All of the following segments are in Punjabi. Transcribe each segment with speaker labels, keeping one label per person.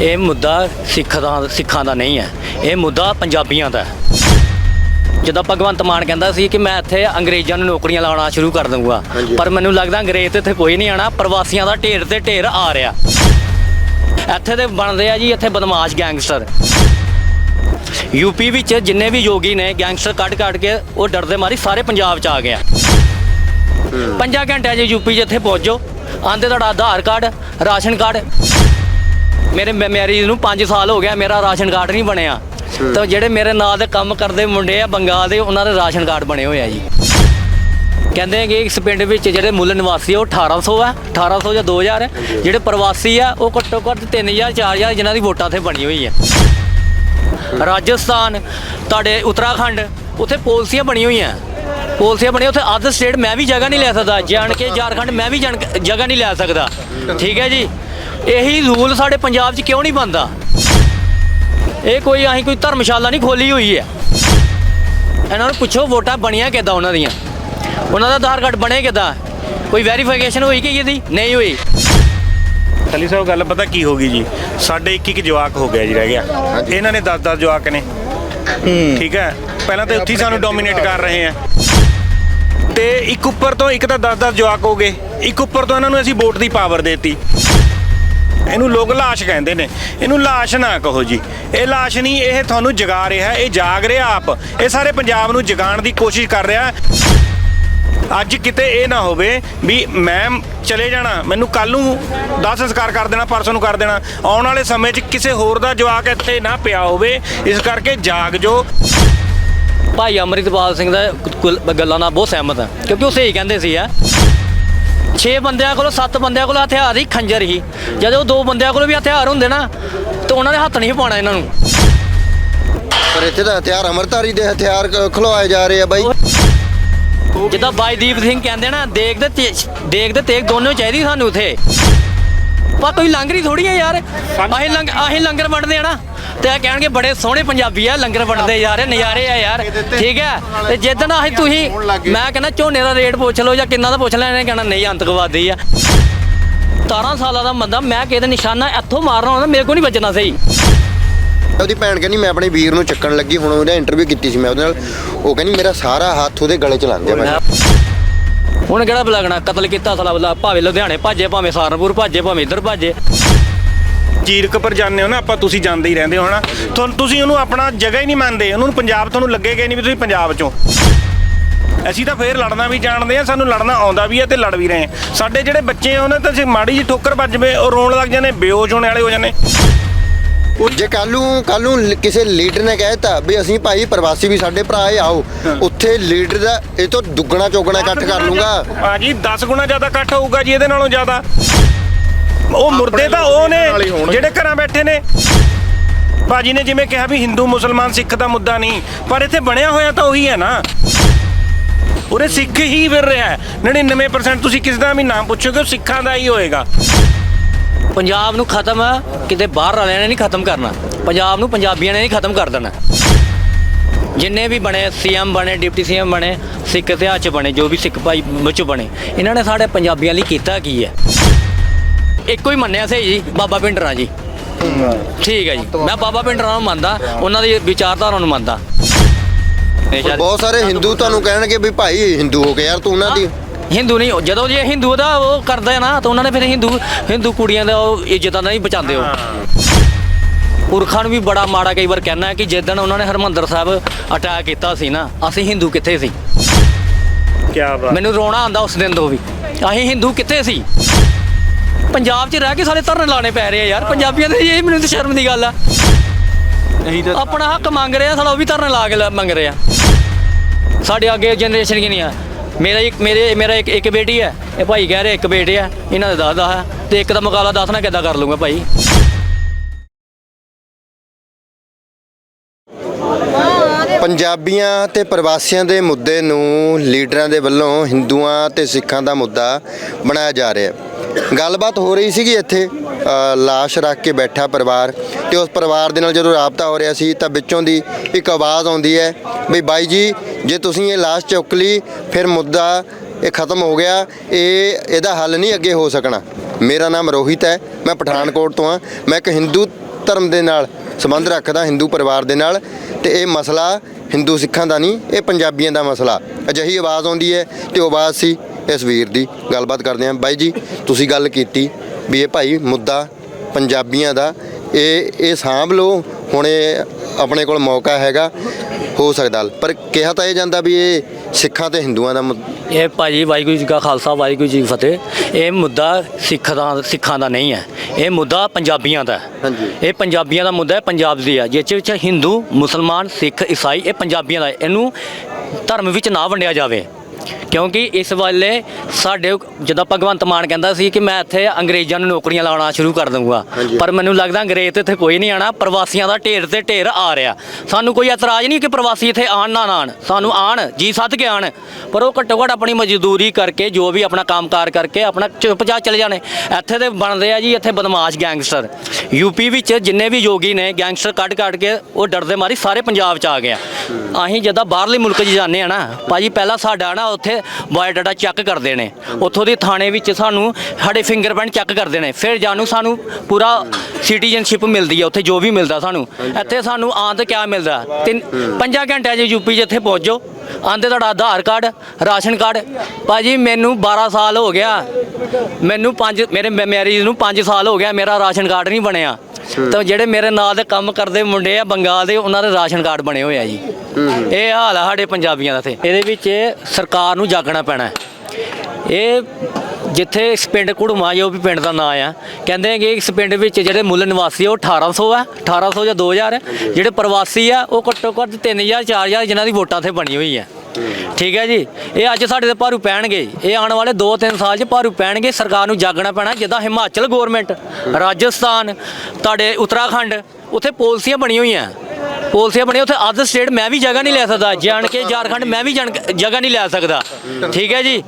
Speaker 1: ਇਹ ਮੁੱਦਾ ਸਿੱਖ ਦਾ ਸਿੱਖਾਂ ਦਾ ਨਹੀਂ ਹੈ। ਇਹ ਮੁੱਦਾ ਪੰਜਾਬੀਆਂ ਦਾ ਹੈ। ਜਦੋਂ ਭਗਵੰਤ ਮਾਨ ਕਹਿੰਦਾ ਸੀ ਕਿ ਮੈਂ ਇੱਥੇ ਅੰਗਰੇਜ਼ਾਂ ਨੂੰ ਨੌਕਰੀਆਂ ਲਾਉਣਾ ਸ਼ੁਰੂ ਕਰ ਦਊਂਗਾ। ਪਰ ਮੈਨੂੰ ਲੱਗਦਾ ਅੰਗਰੇਜ਼ ਤੇ ਇੱਥੇ ਕੋਈ ਨਹੀਂ ਆਣਾ ਪ੍ਰਵਾਸੀਆਂ ਦਾ ਢੇਰ ਤੇ ਢੇਰ ਆ ਰਿਹਾ। ਇੱਥੇ ਦੇ ਬਣਦੇ ਆ ਜੀ ਇੱਥੇ ਬਦਮਾਸ਼ ਗੈਂਗਸਟਰ। ਯੂਪੀ ਵਿੱਚ ਜਿੰਨੇ ਵੀ ਯੋਗੀ ਨੇ ਗੈਂਗਸਟਰ ਕੱਢ ਕੱਢ ਕੇ ਉਹ ਡਰਦੇ ਮਾਰੀ ਸਾਰੇ ਪੰਜਾਬ ਚ ਆ ਗਿਆ ਪੰਜਾਂ ਘੰਟਿਆਂ 'ਚ ਯੂਪੀ ਜਿੱਥੇ ਪਹੁੰਚੋ। ਆਂਦੇ ਤੁਹਾਡਾ ਆਧਾਰ ਕਾਰਡ ਰਾਸ਼ਨ ਕਾਰਡ। ਮੇਰੇ ਮੈਰਿਜ ਨੂੰ 5 ਸਾਲ ਹੋ ਗਿਆ ਮੇਰਾ ਰਾਸ਼ਨ ਕਾਰਡ ਨਹੀਂ ਬਣਿਆ। ਤਾਂ ਜਿਹੜੇ ਮੇਰੇ ਨਾਲ ਦੇ ਕੰਮ ਕਰਦੇ ਮੁੰਡੇ ਆ ਬੰਗਾਲ ਦੇ ਉਹਨਾਂ ਦੇ ਰਾਸ਼ਨ ਕਾਰਡ ਬਣੇ ਹੋਏ ਆ ਜੀ। ਕਹਿੰਦੇ ਕਿ ਇਸ ਪਿੰਡ ਵਿੱਚ ਜਿਹੜੇ ਮੁੱਲ ਨਿਵਾਸੀ ਆ ਉਹ 1800 ਆ 1800 ਜਾਂ 2000 ਹੈ ਜਿਹੜੇ ਪ੍ਰਵਾਸੀ ਆ ਉਹ ਘੱਟੋ ਘੱਟ 3000 4000 ਜਿਨ੍ਹਾਂ ਦੀ ਵੋਟਾਂ ਤੇ ਬਣੀ ਹੋਈ ਹੈ ਰਾਜਸਥਾਨ ਤੁਹਾਡੇ ਉੱਤਰਾਖੰਡ ਉੱਥੇ ਪਾਲਿਸੀਆਂ ਬਣੀਆਂ ਹੋਈਆਂ। ਪਾਲਿਸੀਆਂ ਬਣੀਆਂ ਉੱਥੇ ਅਦਰ ਸਟੇਟ ਮੈਂ ਵੀ ਜਗ੍ਹਾ ਨਹੀਂ ਲੈ ਸਕਦਾ। ਜਾਣ ਕੇ ਝਾਰਖੰਡ ਮੈਂ ਵੀ ਜਗ੍ਹਾ ਨਹੀਂ ਲੈ ਸਕਦਾ। ਠੀਕ ਹੈ ਜੀ? ਇਹੀ ਰੂਲ ਸਾਡੇ ਪੰਜਾਬ 'ਚ ਕਿਉਂ ਨਹੀਂ ਬਣਦਾ? ਇਹ ਕੋਈ ਅਸੀਂ ਕੋਈ ਧਰਮਸ਼ਾਲਾ ਨਹੀਂ ਖੋਲੀ ਹੋਈ ਹੈ। ਇਹਨਾਂ ਨੂੰ ਪੁੱਛੋ ਵੋਟਾਂ ਬਣੀਆਂ ਕਿੱਦਾਂ ਉਹਨਾਂ ਦੀਆਂ? ਉਹਨਾਂ ਦਾ ਆਧਾਰ ਕਾਰਡ ਬਣੇ ਕਿੱਦਾਂ? ਕੋਈ ਵੈਰੀਫਿਕੇਸ਼ਨ ਹੋਈ ਕਿ ਇਹਦੀ? ਨਹੀਂ ਹੋਈ।
Speaker 2: ਖਲੀ ਸਾਹਿਬ ਗੱਲ ਪਤਾ ਕੀ ਹੋ ਗਈ ਜੀ? ਸਾਡੇ ਇੱਕ ਇੱਕ ਜਵਾਕ ਹੋ ਗਿਆ ਜੀ ਰਹਿ ਗਿਆ। ਇਹਨਾਂ ਨੇ 10 10 ਜਵਾਕ ਨੇ। ਠੀਕ ਹੈ? ਪਹਿਲਾਂ ਤਾਂ ਉੱਥੇ ਹੀ ਸਾਨੂੰ ਡੋਮੀਨੇਟ ਕਰ ਰਹੇ ਆ। ਤੇ ਇੱਕ ਉੱਪਰ ਤੋਂ ਇੱਕ ਤਾਂ 10 10 ਜਵਾਕ ਹੋ ਗਏ। ਇੱਕ ਉੱਪਰ ਤੋਂ ਇਹਨਾਂ ਨੂੰ ਅਸੀਂ ਵੋਟ ਦੀ ਪਾਵਰ ਦੇਤੀ। ਇਹਨੂੰ ਲੋਕ ਲਾਸ਼ ਕਹਿੰਦੇ ਨੇ। ਇਹਨੂੰ ਲਾਸ਼ ਨਾ ਕਹੋ ਜੀ। ਇਹ ਲਾਸ਼ ਨਹੀਂ, ਇਹ ਤੁਹਾਨੂੰ ਜਗਾ ਰਿਹਾ ਇਹ ਜਾਗ ਰਿਹਾ ਆਪ। ਇਹ ਸਾਰੇ ਪੰਜਾਬ ਨੂੰ ਜਗਾਉਣ ਦੀ ਕੋਸ਼ਿਸ਼ ਕਰ ਰਿਹਾ ਅੱਜ ਕਿਤੇ ਇਹ ਨਾ ਹੋਵੇ ਵੀ ਮੈਂ ਚਲੇ ਜਾਣਾ, ਮੈਨੂੰ ਕੱਲ ਨੂੰ ਦਾ ਸੰਸਕਾਰ ਕਰ ਦੇਣਾ, ਪਰਸੋਂ ਨੂੰ ਕਰ ਦੇਣਾ। ਆਉਣ ਵਾਲੇ ਸਮੇਂ 'ਚ ਕਿਸੇ ਹੋਰ ਦਾ ਜਵਾਕ ਇੱਥੇ ਨਾ ਪਿਆ ਹੋਵੇ, ਇਸ ਕਰਕੇ ਜਾਗ ਜੋ।
Speaker 1: ਭਾਈ ਅਮਰਿਤਪਾਲ ਸਿੰਘ ਦਾ ਕੁਲ- ਗੱਲਾਂ ਨਾਲ ਬਹੁਤ ਸਹਿਮਤ ਹਾਂ, ਕਿਉਂਕਿ ਉਹ ਸਹੀ ਕਹਿੰਦੇ ਸੀ ਆ। 6 ਬੰਦਿਆਂ ਕੋਲ 7 ਬੰਦਿਆਂ ਕੋਲ ਹਥਿਆਰ ਹੀ ਖੰਜਰ ਹੀ। ਜਦੋਂ ਦੋ ਬੰਦਿਆਂ ਕੋਲ ਵੀ ਹਥਿਆਰ ਹੁੰਦੇ ਨਾ ਤਾਂ ਉਹਨਾਂ ਦੇ ਹੱਥ ਨਹੀਂ ਪਾਉਣਾ ਇਹਨਾਂ ਨੂੰ।
Speaker 3: ਪਰ ਇੱਥੇ ਤਾਂ ਹਥਿਆਰ ਅਮਰਤਾਰੀ ਦੇ ਹਥਿਆਰ ਖੁਲਵਾਏ ਜਾ ਰਹੇ ਆ ਬਾਈ।
Speaker 1: ਜਿੱਦਾਂ ਬਾਈਦੀਪ ਸਿੰਘ ਕਹਿੰਦੇ ਨਾ ਦੇਖ ਦੇ ਤੇ- ਦੇਖ ਤੇਗ ਦੋਨੋਂ ਚਾਹੀਦੀ ਸਾਨੂੰ ਉਥੇ। ਪਾ ਕੋਈ ਲੰਗਰੀ ਥੋੜੀ ਆ ਯਾਰ। ਅਸੀਂ ਲੰਗ ਅਸੀਂ ਲੰਗਰ ਵੰਡਦੇ ਆ ਨਾ ਤੇ ਇਹ ਕਹਿਣਗੇ ਬੜੇ ਸੋਹਣੇ ਪੰਜਾਬੀ ਆ ਲੰਗਰ ਵੰਡਦੇ ਯਾਰ ਨਜ਼ਾਰੇ ਆ ਯਾਰ। ਠੀਕ ਹੈ? ਤੇ ਜਿੱਦਣ ਅਸੀਂ ਤੁਸੀਂ ਮੈਂ ਕਹਿੰਦਾ ਝੋਨੇ ਦਾ ਰੇਟ ਪੁੱਛ ਲਓ ਜਾਂ ਕਿੰਨਾ ਦਾ ਪੁੱਛ ਲੈਣਾ ਕਹਿਣਾ ਨਹੀਂ ਅੰਤਕਵਾਦੀ ਆ। 17 ਸਾਲਾਂ ਦਾ ਬੰਦਾ ਮੈਂ ਕਿਹਦੇ ਨਿਸ਼ਾਨਾ ਇੱਥੋਂ ਮਾਰਨਾ ਹੁੰਦਾ ਮੇਰੇ ਕੋਲ ਨਹੀਂ ਵੱਜਣਾ ਸਹੀ।
Speaker 3: ਉਹਦੀ ਭੈਣ ਕਹਿੰਦੀ ਮੈਂ ਆਪਣੇ ਵੀਰ ਨੂੰ ਚੱਕਣ ਲੱਗੀ ਹੁਣ ਉਹਦਾ ਇੰਟਰਵਿਊ ਕੀਤੀ ਸੀ ਮੈਂ ਉਹਦੇ ਨਾਲ। ਉਹ ਕਹਿੰਦੀ ਮੇਰਾ ਸਾਰਾ ਹੱਥ ਉਹਦੇ ਗਲੇ ਚ ਲਾਂਦੇ ਮੈਂ
Speaker 1: ਹੁਣ ਕਿਹੜਾ ਬਲਗਣਾ ਕਤਲ ਕੀਤਾ ਸਾਲਾ ਬਲਾ? ਭਾਵੇਂ ਲੁਧਿਆਣੇ ਭਾਜੇ, ਭਾਵੇਂ ਸਹਾਰਨਪੁਰ ਭਾਜੇ, ਭਾਵੇਂ ਇੱਧਰ ਭਾਜੇ।
Speaker 2: ਜੀਰਕ ਪਰ ਜਾਂਦੇ ਹੋ ਨਾ, ਆਪਾਂ ਤੁਸੀਂ ਜਾਂਦੇ ਹੀ ਰਹਿੰਦੇ ਹੋ ਨਾ ਤੁਹਾਨੂੰ ਤੁਸੀਂ ਉਹਨੂੰ ਆਪਣਾ ਜਗ੍ਹਾ ਹੀ ਨਹੀਂ ਮੰਨਦੇ। ਉਹਨੂੰ ਪੰਜਾਬ ਤੁਹਾਨੂੰ ਲੱਗੇਗਾ ਹੀ ਨਹੀਂ ਵੀ ਤੁਸੀਂ ਪੰਜਾਬ ਚੋਂ। ਅਸੀਂ ਤਾਂ ਫੇਰ ਲੜਨਾ ਵੀ ਜਾਣਦੇ ਆ ਸਾਨੂੰ ਲੜਨਾ ਆਉਂਦਾ ਵੀ ਹੈ ਤੇ ਲੜ ਵੀ ਰਹੇ ਆ ਸਾਡੇ ਜਿਹੜੇ ਬੱਚੇ ਆ ਉਹਨਾਂ ਤਾਂ ਜੇ ਮਾੜੀ ਜੀ ਠੋਕਰ ਵੱਜ ਉਹ ਰੋਣ ਲੱਗ ਜਾਂਦੇ, ਬੇਹੋਸ਼ ਹੋਣੇ ਵਾਲੇ ਹੋ ਜਾਂਦੇ।
Speaker 3: ਜੇ ਕੱਲ ਨੂੰ ਕੱਲ ਨੂੰ ਕਿਸੇ ਲੀਡਰ ਨੇ ਕਹਿਤਾ ਵੀ ਅਸੀਂ ਭਾਈ ਪ੍ਰਵਾਸੀ ਵੀ ਸਾਡੇ ਭਰਾ ਏ ਆਓ ਉੱਥੇ ਲੀਡਰ ਦਾ ਇਹ ਤੋਂ ਦੁੱਗਣਾ ਚੌਗਣਾ ਇਕੱਠ ਕਰ ਲੂੰਗਾ।
Speaker 2: ਭਾਜੀ 10 ਗੁਣਾ ਜ਼ਿਆਦਾ ਇਕੱਠ ਹੋਊਗਾ ਜੀ ਇਹਦੇ ਨਾਲੋਂ ਜ਼ਿਆਦਾ। ਉਹ ਮੁਰਦੇ ਤਾਂ ਉਹ ਨੇ ਜਿਹੜੇ ਘਰਾਂ ਬੈਠੇ ਨੇ। ਭਾਜੀ ਨੇ ਜਿਵੇਂ ਕਿਹਾ ਵੀ ਹਿੰਦੂ ਮੁਸਲਮਾਨ ਸਿੱਖ ਦਾ ਮੁੱਦਾ ਨਹੀਂ ਪਰ ਇੱਥੇ ਬਣਿਆ ਹੋਇਆ ਤਾਂ ਉਹੀ ਹੈ ਨਾ। ਉਰੇ ਸਿੱਖ ਹੀ ਫਿਰ ਰਿਹਾ ਹੈ। 99% ਤੁਸੀਂ ਕਿਸ ਦਾ ਵੀ ਨਾਮ ਪੁੱਛੋਗੇ ਉਹ ਸਿੱਖਾਂ ਦਾ ਹੀ ਹੋਏਗਾ।
Speaker 1: ਪੰਜਾਬ ਨੂੰ ਖਤਮ ਕਿਤੇ ਬਾਹਰ ਵਾਲਿਆਂ ਨੇ ਨਹੀਂ ਖਤਮ ਕਰਨਾ। ਪੰਜਾਬ ਨੂੰ ਪੰਜਾਬੀਆਂ ਨੇ ਨਹੀਂ ਖਤਮ ਕਰ ਦੇਣਾ। ਜਿੰਨੇ ਵੀ ਬਣੇ ਸੀਐਮ ਬਣੇ, ਡਿਪਟੀ ਸੀਐਮ ਬਣੇ, ਸਿੱਖ ਇਤਿਹਾਸ ਚ ਬਣੇ, ਜੋ ਵੀ ਸਿੱਖ ਭਾਈ ਵਿੱਚ ਬਣੇ, ਇਹਨਾਂ ਨੇ ਸਾਡੇ ਪੰਜਾਬੀਆਂ ਲਈ ਕੀਤਾ ਕੀ ਹੈ? ਇੱਕੋ ਹੀ ਮੰਨਿਆ ਸੀ ਜੀ, ਬਾਬਾ ਪਿੰਡਰਾ ਜੀ। ਠੀਕ ਹੈ ਜੀ। ਮੈਂ ਬਾਬਾ ਪਿੰਡਰਾ ਨੂੰ ਮੰਨਦਾ, ਉਹਨਾਂ ਦੀ ਵਿਚਾਰਧਾਰਾ ਨੂੰ ਮੰਨਦਾ।
Speaker 3: ਬਹੁਤ ਸਾਰੇ ਹਿੰਦੂ ਤੁਹਾਨੂੰ ਕਹਿਣਗੇ ਵੀ ਭਾਈ ਹਿੰਦੂ ਹੋ ਗਏ ਯਾਰ, ਤੂੰ ਉਹਨਾਂ ਦੀ
Speaker 1: ਹਿੰਦੂ ਨਹੀਂ ਜਦੋਂ ਜੇ ਹਿੰਦੂ ਦਾ ਉਹ ਕਰਦੇ ਨਾ ਤਾਂ ਉਹਨਾਂ ਨੇ ਫਿਰ ਹਿੰਦੂ ਹਿੰਦੂ ਕੁੜੀਆਂ ਦਾ ਉਹ ਇੱਜ਼ਤਾਂ ਨਹੀਂ ਬਚਾਉਂਦੇ ਉਹ। ਪੁਰਖਾਂ ਨੂੰ ਵੀ ਬੜਾ ਮਾੜਾ ਕਈ ਵਾਰ ਕਹਿਣਾ ਕਿ ਜਿੱਦਣ ਉਹਨਾਂ ਨੇ ਹਰਮੰਦਰ ਸਾਹਿਬ ਅਟੈਕ ਕੀਤਾ ਸੀ ਨਾ ਅਸੀਂ ਹਿੰਦੂ ਕਿੱਥੇ ਸੀ?
Speaker 2: ਕੀ ਬਾਤ।
Speaker 1: ਮੈਨੂੰ ਰੋਣਾ ਆਂਦਾ ਉਸ ਦਿਨ ਤੋਂ ਵੀ। ਅਸੀਂ ਹਿੰਦੂ ਕਿੱਥੇ ਸੀ? ਪੰਜਾਬ 'ਚ ਰਹਿ ਕੇ ਸਾਰੇ ਧਰਨੇ ਲਾਣੇ ਪੈ ਰਹੇ ਆ ਯਾਰ ਪੰਜਾਬੀਆਂ ਦੇ ਇਹ ਮੈਨੂੰ ਤਾਂ ਸ਼ਰਮ ਦੀ ਗੱਲ ਆ। ਆਪਣਾ ਹੱਕ ਮੰਗ ਰਹੇ ਆ ਸਾਲਾ ਉਹ ਵੀ ਧਰਨੇ ਲਾ ਕੇ ਮੰਗ ਰਹੇ। ਆ ਸਾਡੇ ਅੱਗੇ ਜਨਰੇਸ਼ਨ ਕੀ ਨਹੀਂ ਆ ਮੇਰਾ ਇੱਕ ਮੇਰੇ ਮੇਰਾ ਇੱਕ ਇੱਕ ਬੇਟੀ ਹੈ। ਇਹ ਭਾਈ ਕਹਿ ਰਹੇ ਇੱਕ ਬੇਟੇ ਆ। ਇਹਨਾਂ ਦੇ ਦਸ ਦਸ ਤੇ ਇੱਕ ਦਾ ਮੁਕਾਬਲਾ ਦਸ ਨਾਲ ਕਿੱਦਾਂ ਕਰ ਲੂੰਗਾ ਭਾਈ?
Speaker 3: ਪੰਜਾਬੀਆਂ ਤੇ ਪ੍ਰਵਾਸੀਆਂ ਦੇ ਮੁੱਦੇ ਨੂੰ ਲੀਡਰਾਂ ਦੇ ਵੱਲੋਂ ਹਿੰਦੂਆਂ ਤੇ ਸਿੱਖਾਂ ਦਾ ਮੁੱਦਾ ਬਣਾਇਆ ਜਾ ਰਿਹਾ ਹੈ। ਗੱਲਬਾਤ ਹੋ ਰਹੀ ਸੀਗੀ ਇੱਥੇ ਅ, ਲਾਸ਼ ਰੱਖ ਕੇ ਬੈਠਾ ਪਰਿਵਾਰ ਤੇ ਉਸ ਪਰਿਵਾਰ ਦੇ ਨਾਲ ਜਦੋਂ ਰਾਬਤਾ ਹੋ ਰਿਹਾ ਸੀ ਤਾਂ ਵਿੱਚੋਂ ਦੀ ਇੱਕ ਆਵਾਜ਼ ਆਉਂਦੀ ਹੈ ਵੀ ਬਾਈ ਜੀ ਜੇ ਤੁਸੀਂ ਇਹ ਲਾਸ਼ ਚੁੱਕ ਲਈ, ਫਿਰ ਮੁੱਦਾ ਇਹ ਖਤਮ ਹੋ ਗਿਆ। ਇਹ, ਇਹਦਾ ਹੱਲ ਨਹੀਂ ਅੱਗੇ ਹੋ ਸਕਣਾ। ਮੇਰਾ ਨਾਮ ਰੋਹਿਤ ਹੈ, ਮੈਂ ਪਠਾਨਕੋਟ ਤੋਂ ਹਾਂ। ਮੈਂ ਇੱਕ ਹਿੰਦੂ ਧਰਮ ਦੇ ਨਾਲ ਸੰਬੰਧ ਰੱਖਦਾ, ਹਿੰਦੂ ਪਰਿਵਾਰ ਦੇ ਨਾਲ। ਤੇ ਇਹ ਮਸਲਾ ਹਿੰਦੂ ਸਿੱਖਾਂ ਦਾ ਨਹੀਂ, ਇਹ ਪੰਜਾਬੀਆਂ ਦਾ ਮਸਲਾ। ਅਜਿਹੀ ਆਵਾਜ਼ ਆਉਂਦੀ ਹੈ ਤੇ ਉਹ ਆਵਾਜ਼ ਸੀ ਇਸ ਵੀਰ ਦੀ। ਗੱਲਬਾਤ ਕਰਦੇ ਹਾਂ। ਬਾਈ ਜੀ, ਤੁਸੀਂ ਗੱਲ ਕੀਤੀ ਵੀ ਇਹ ਭਾਈ ਮੁੱਦਾ ਪੰਜਾਬੀਆਂ ਦਾ। ਇਹ ਇਹ ਸਾਂਭ ਲਓ। ਹੁਣ ਇਹ ਆਪਣੇ ਕੋਲ ਮੌਕਾ ਹੈਗਾ ਹੋ ਸਕਦਾ। ਪਰ ਕਿਹਾ ਤਾਂ ਇਹ ਜਾਂਦਾ ਵੀ ਇਹ ਸਿੱਖਾਂ ਤੇ ਹਿੰਦੂਆਂ ਦਾ
Speaker 1: ਇਹ ਭਾਜੀ ਵਾਹਿਗੁਰੂ ਜੀ ਕਾ ਖਾਲਸਾ ਵਾਹਿਗੁਰੂ ਜੀ ਕੀ ਫਤਿਹ। ਇਹ ਮੁੱਦਾ ਸਿੱਖ ਦਾ ਸਿੱਖਾਂ ਦਾ ਨਹੀਂ ਹੈ। ਇਹ ਮੁੱਦਾ ਪੰਜਾਬੀਆਂ ਦਾ ਹੈ।
Speaker 3: ਹਾਂਜੀ।
Speaker 1: ਇਹ ਪੰਜਾਬੀਆਂ ਦਾ ਮੁੱਦਾ ਹੈ ਪੰਜਾਬ ਦੀ ਹੈ। ਜਿਸ ਵਿੱਚ ਹਿੰਦੂ ਮੁਸਲਮਾਨ ਸਿੱਖ ਈਸਾਈ ਇਹ ਪੰਜਾਬੀਆਂ ਦਾ ਇਹਨੂੰ ਧਰਮ ਵਿੱਚ ਨਾ ਵੰਡਿਆ ਜਾਵੇ। ਕਿਉਂਕਿ ਇਸ ਵੇਲੇ ਸਾਡੇ ਜਦੋਂ ਭਗਵੰਤ ਮਾਨ ਕਹਿੰਦਾ ਸੀ ਕਿ ਮੈਂ ਇੱਥੇ ਅੰਗਰੇਜ਼ਾਂ ਨੂੰ ਨੌਕਰੀਆਂ ਲਾਉਣਾ ਸ਼ੁਰੂ ਕਰ ਦਊਂਗਾ। ਪਰ ਮੈਨੂੰ ਲੱਗਦਾ ਅੰਗਰੇਜ਼ ਤੇ ਇੱਥੇ ਕੋਈ ਨਹੀਂ ਆਣਾ ਪ੍ਰਵਾਸੀਆਂ ਦਾ ਢੇਰ ਤੇ ਢੇਰ ਆ ਰਿਹਾ। ਸਾਨੂੰ ਕੋਈ ਇਤਰਾਜ਼ ਨਹੀਂ ਕਿ ਪ੍ਰਵਾਸੀ ਇੱਥੇ ਆਣ ਨਾ ਆਣ ਸਾਨੂੰ ਆਣ ਜੀ ਸੱਦ ਕੇ ਆਣ ਪਰ ਉਹ ਘੱਟੋ ਘੱਟ ਆਪਣੀ ਮਜ਼ਦੂਰੀ ਕਰਕੇ ਜੋ ਵੀ ਆਪਣਾ ਕੰਮਕਾਰ ਕਰਕੇ ਆਪਣਾ ਚੁੱਪਚਾਪ ਚਲੇ ਜਾਣੇ। ਇੱਥੇ ਤੇ ਬਣਦੇ ਆ ਜੀ ਇੱਥੇ ਬਦਮਾਸ਼ ਗੈਂਗਸਟਰ। ਯੂਪੀ ਵਿੱਚ ਜਿੰਨੇ ਵੀ ਯੋਗੀ ਨੇ ਗੈਂਗਸਟਰ ਕੱਢ ਕੱਢ ਕੇ ਉਹ ਡਰਦੇ ਮਾਰੀ ਸਾਰੇ ਪੰਜਾਬ 'ਚ ਆ ਗਏ ਆ। ਅਸੀਂ ਜਦੋਂ ਬਾਹਰਲੇ ਮੁਲਕ 'ਚ ਜਾਂਦੇ ਆ ਨਾ ਭਾਜੀ ਪਹਿਲਾਂ ਸਾਡਾ ਨਾ ਉੱਥੇ ਬਾਇਓਡਾਟਾ ਚੈੱਕ ਕਰਦੇ ਨੇ। ਉੱਥੋਂ ਦੇ ਥਾਣੇ ਵਿੱਚ ਸਾਨੂੰ ਸਾਡੇ ਫਿੰਗਰਪ੍ਰਿੰਟ ਚੈੱਕ ਕਰਦੇ ਨੇ। ਫਿਰ ਜਾਨੂੰ ਸਾਨੂੰ ਪੂਰਾ ਸਿਟੀਜ਼ਨਸ਼ਿਪ ਮਿਲਦੀ ਹੈ ਉੱਥੇ ਜੋ ਵੀ ਮਿਲਦਾ ਸਾਨੂੰ। ਇੱਥੇ ਸਾਨੂੰ ਆਉਣ ਤੇ ਕਿਆ ਮਿਲਦਾ? ਤਿੰਨ ਪੰਜਾਂ ਘੰਟਿਆਂ 'ਚ ਯੂਪੀ ਜਿੱਥੇ ਪਹੁੰਚੋ। ਆਂਦੇ ਤੁਹਾਡਾ ਆਧਾਰ ਕਾਰਡ ਰਾਸ਼ਨ ਕਾਰਡ। ਭਾਜੀ ਮੈਨੂੰ 12 ਸਾਲ ਹੋ ਗਿਆ। ਮੈਨੂੰ 5 ਮੇਰੇ ਮੈਰਿਜ ਨੂੰ 5 ਸਾਲ ਹੋ ਗਿਆ ਮੇਰਾ ਰਾਸ਼ਨ ਕਾਰਡ ਨਹੀਂ ਬਣਿਆ। ਤਾਂ ਜਿਹੜੇ ਮੇਰੇ ਨਾਲ ਦੇ ਕੰਮ ਕਰਦੇ ਮੁੰਡੇ ਆ ਬੰਗਾਲ ਦੇ ਉਹਨਾਂ ਦੇ ਰਾਸ਼ਨ ਕਾਰਡ ਬਣੇ ਹੋਏ ਆ ਜੀ। ਇਹ ਹਾਲ ਆ ਸਾਡੇ ਪੰਜਾਬੀਆਂ ਦਾ ਤੇ। ਇਹਦੇ ਵਿੱਚ ਸਰਕਾਰ ਨੂੰ ਜਾਗਣਾ ਪੈਣਾ। ਇਹ ਜਿੱਥੇ ਇਸ ਪਿੰਡ ਕੁੜਮਾ ਜੋ ਵੀ ਪਿੰਡ ਦਾ ਨਾਂ ਆ ਕਹਿੰਦੇ ਕਿ ਇਸ ਪਿੰਡ ਵਿੱਚ ਜਿਹੜੇ ਮੁੱਲ ਨਿਵਾਸੀ ਆ ਉਹ 1800 ਆ 1800 ਜਾਂ 2000 ਹੈ। ਜਿਹੜੇ ਪ੍ਰਵਾਸੀ ਆ ਉਹ ਘੱਟੋ ਘੱਟ 3000 4000 ਜਿਨ੍ਹਾਂ ਦੀ ਵੋਟਾਂ ਤੇ ਬਣੀ ਹੋਈ ਆ। ਠੀਕ ਹੈ ਜੀ। ਇਹ ਅੱਜ ਸਾਡੇ ਤੇ ਭਾਰੂ ਪੈਣਗੇ ਇਹ ਆਉਣ ਵਾਲੇ 2-3 ਸਾਲ 'ਚ ਭਾਰੂ ਪੈਣਗੇ। ਸਰਕਾਰ ਨੂੰ ਜਾਗਣਾ ਪੈਣਾ, ਜਿੱਦਾਂ ਹਿਮਾਚਲ ਗਵਰਨਮੈਂਟ ਰਾਜਸਥਾਨ, ਤੁਹਾਡੇ ਉੱਤਰਾਖੰਡ, ਉੱਥੇ ਪਾਲਿਸੀਆਂ ਬਣੀਆਂ ਹੋਈਆਂ। ਪਾਲਿਸੀਆਂ ਬਣੀਆਂ, ਉੱਥੇ ਅਦਰ ਸਟੇਟ ਮੈਂ ਵੀ ਜਗ੍ਹਾ ਨਹੀਂ ਲੈ ਸਕਦਾ। ਜਾਣ ਕੇ ਝਾਰਖੰਡ ਮੈਂ ਵੀ ਜਾਣ ਜਗ੍ਹਾ ਨਹੀਂ ਲੈ ਸਕਦਾ। ਠੀਕ ਹੈ ਜੀ।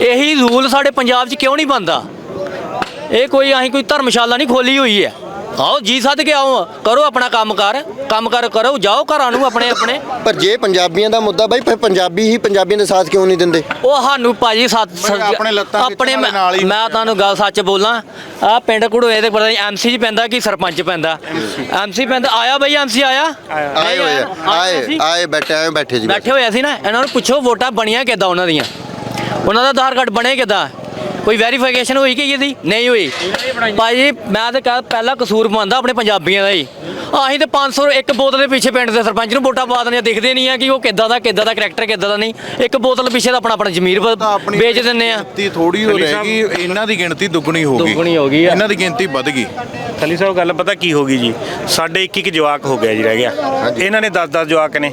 Speaker 1: ਇਹੀ ਰੂਲ ਸਾਡੇ ਪੰਜਾਬ 'ਚ ਕਿਉਂ ਨਹੀਂ ਬਣਦਾ? ਇਹ ਕੋਈ, ਅਸੀਂ ਕੋਈ ਧਰਮਸ਼ਾਲਾ ਨਹੀਂ ਖੋਲੀ ਹੋਈ ਹੈ। ਆਓ ਜੀ ਸੱਦ ਕੇ ਆਓ ਕਰੋ ਆਪਣਾ ਕੰਮ ਕਰ ਕੰਮ ਕਰ ਕਰੋ ਜਾਓ ਘਰਾਂ ਨੂੰ ਆਪਣੇ ਆਪਣੇ।
Speaker 3: ਪਰ ਜੇ ਪੰਜਾਬੀਆਂ ਦਾ ਮੁੱਦਾ ਬਾਈ ਫਿਰ ਪੰਜਾਬੀ ਹੀ ਪੰਜਾਬੀਆਂ ਦੇ ਸਾਥ ਕਿਉਂ ਨਹੀਂ ਦਿੰਦੇ?
Speaker 1: ਉਹ ਸਾਨੂੰ ਭਾਜੀ ਸੱਤ
Speaker 4: ਆਪਣੇ ਲੱਤਾਂ
Speaker 1: ਆਪਣੇ
Speaker 4: ਵਾਲੇ ਨਾਲ ਹੀ
Speaker 1: ਮੈਂ ਤੁਹਾਨੂੰ ਗੱਲ ਸੱਚ ਬੋਲਾਂ ਆ ਪਿੰਡ ਕੁੜੋਏ ਦੇ ਪਤਾ ਨਹੀਂ ਐਮਸੀ ਪੈਂਦਾ ਕਿ ਸਰਪੰਚ ਪੈਂਦਾ? ਐਮਸੀ ਪੈਂਦਾ ਆਇਆ ਬਈ ਐਮਸੀ ਆਇਆ?
Speaker 3: ਆਏ ਹੋਏ ਆਏ? ਆਏ ਬੈਠੇ ਆਏ ਬੈਠੇ ਜੀ
Speaker 1: ਬੈਠੇ। ਹੋਏ ਸੀ ਨਾ ਇਹਨਾਂ ਨੂੰ ਪੁੱਛੋ ਵੋਟਾਂ ਬਣੀਆਂ ਕਿੱਦਾਂ ਉਹਨਾਂ ਦੀਆਂ? ਉਹਨਾਂ ਦਾ ਆਧਾਰ ਕਾਰਡ ਬਣੇ ਕਿੱਦਾਂ? ਕੋਈ ਵੈਰੀਫਿਕੇਸ਼ਨ ਹੋਈ ਕਿ ਇਹਦੀ? ਨਹੀਂ ਹੋਈ। ਭਾਜੀ ਮੈਂ ਤਾਂ ਕਹ ਪਹਿਲਾ ਕਸੂਰ ਮੰਨਦਾ ਆਪਣੇ ਪੰਜਾਬੀਆਂ ਦਾ ਹੀ। ਅਸੀਂ ਤੇ 500 ਇੱਕ ਬੋਤਲ ਦੇ ਪਿੱਛੇ ਪਿੰਡ ਦੇ ਸਰਪੰਚ ਨੂੰ ਵੋਟਾਂ ਪਾ ਦਿੰਦੇ ਦਿਖਦੇ ਨਹੀਂ ਆ ਕਿ ਉਹ ਕਿੱਦਾਂ ਦਾ ਕਿੱਦਾਂ ਦਾ ਕਰੈਕਟਰ ਕਿੱਦਾਂ ਦਾ ਨਹੀਂ। ਇੱਕ ਬੋਤਲ ਪਿੱਛੇ ਤਾਂ ਆਪਣਾ ਆਪਣਾ ਜ਼ਮੀਰ ਵੇਚ ਦਿੰਦੇ ਆ।
Speaker 4: ਗਿਣਤੀ ਥੋੜੀ ਹੋ ਰਹੇਗੀ ਇਹਨਾਂ ਦੀ ਗਿਣਤੀ ਦੁੱਗਣੀ ਹੋ ਗਈ।
Speaker 1: ਦੁੱਗਣੀ ਹੋ ਗਈ।
Speaker 4: ਇਹਨਾਂ ਦੀ ਗਿਣਤੀ ਵੱਧ ਗਈ।
Speaker 2: ਖਲੀ ਸਾਹਿਬ ਗੱਲ ਪਤਾ ਕੀ ਹੋ ਗਈ ਜੀ? ਸਾਡੇ ਇੱਕ ਇੱਕ ਜਵਾਕ ਹੋ ਗਿਆ ਜੀ ਰਹਿ ਗਿਆ। ਇਹਨਾਂ ਨੇ 10-10 ਜਵਾਕ ਨੇ।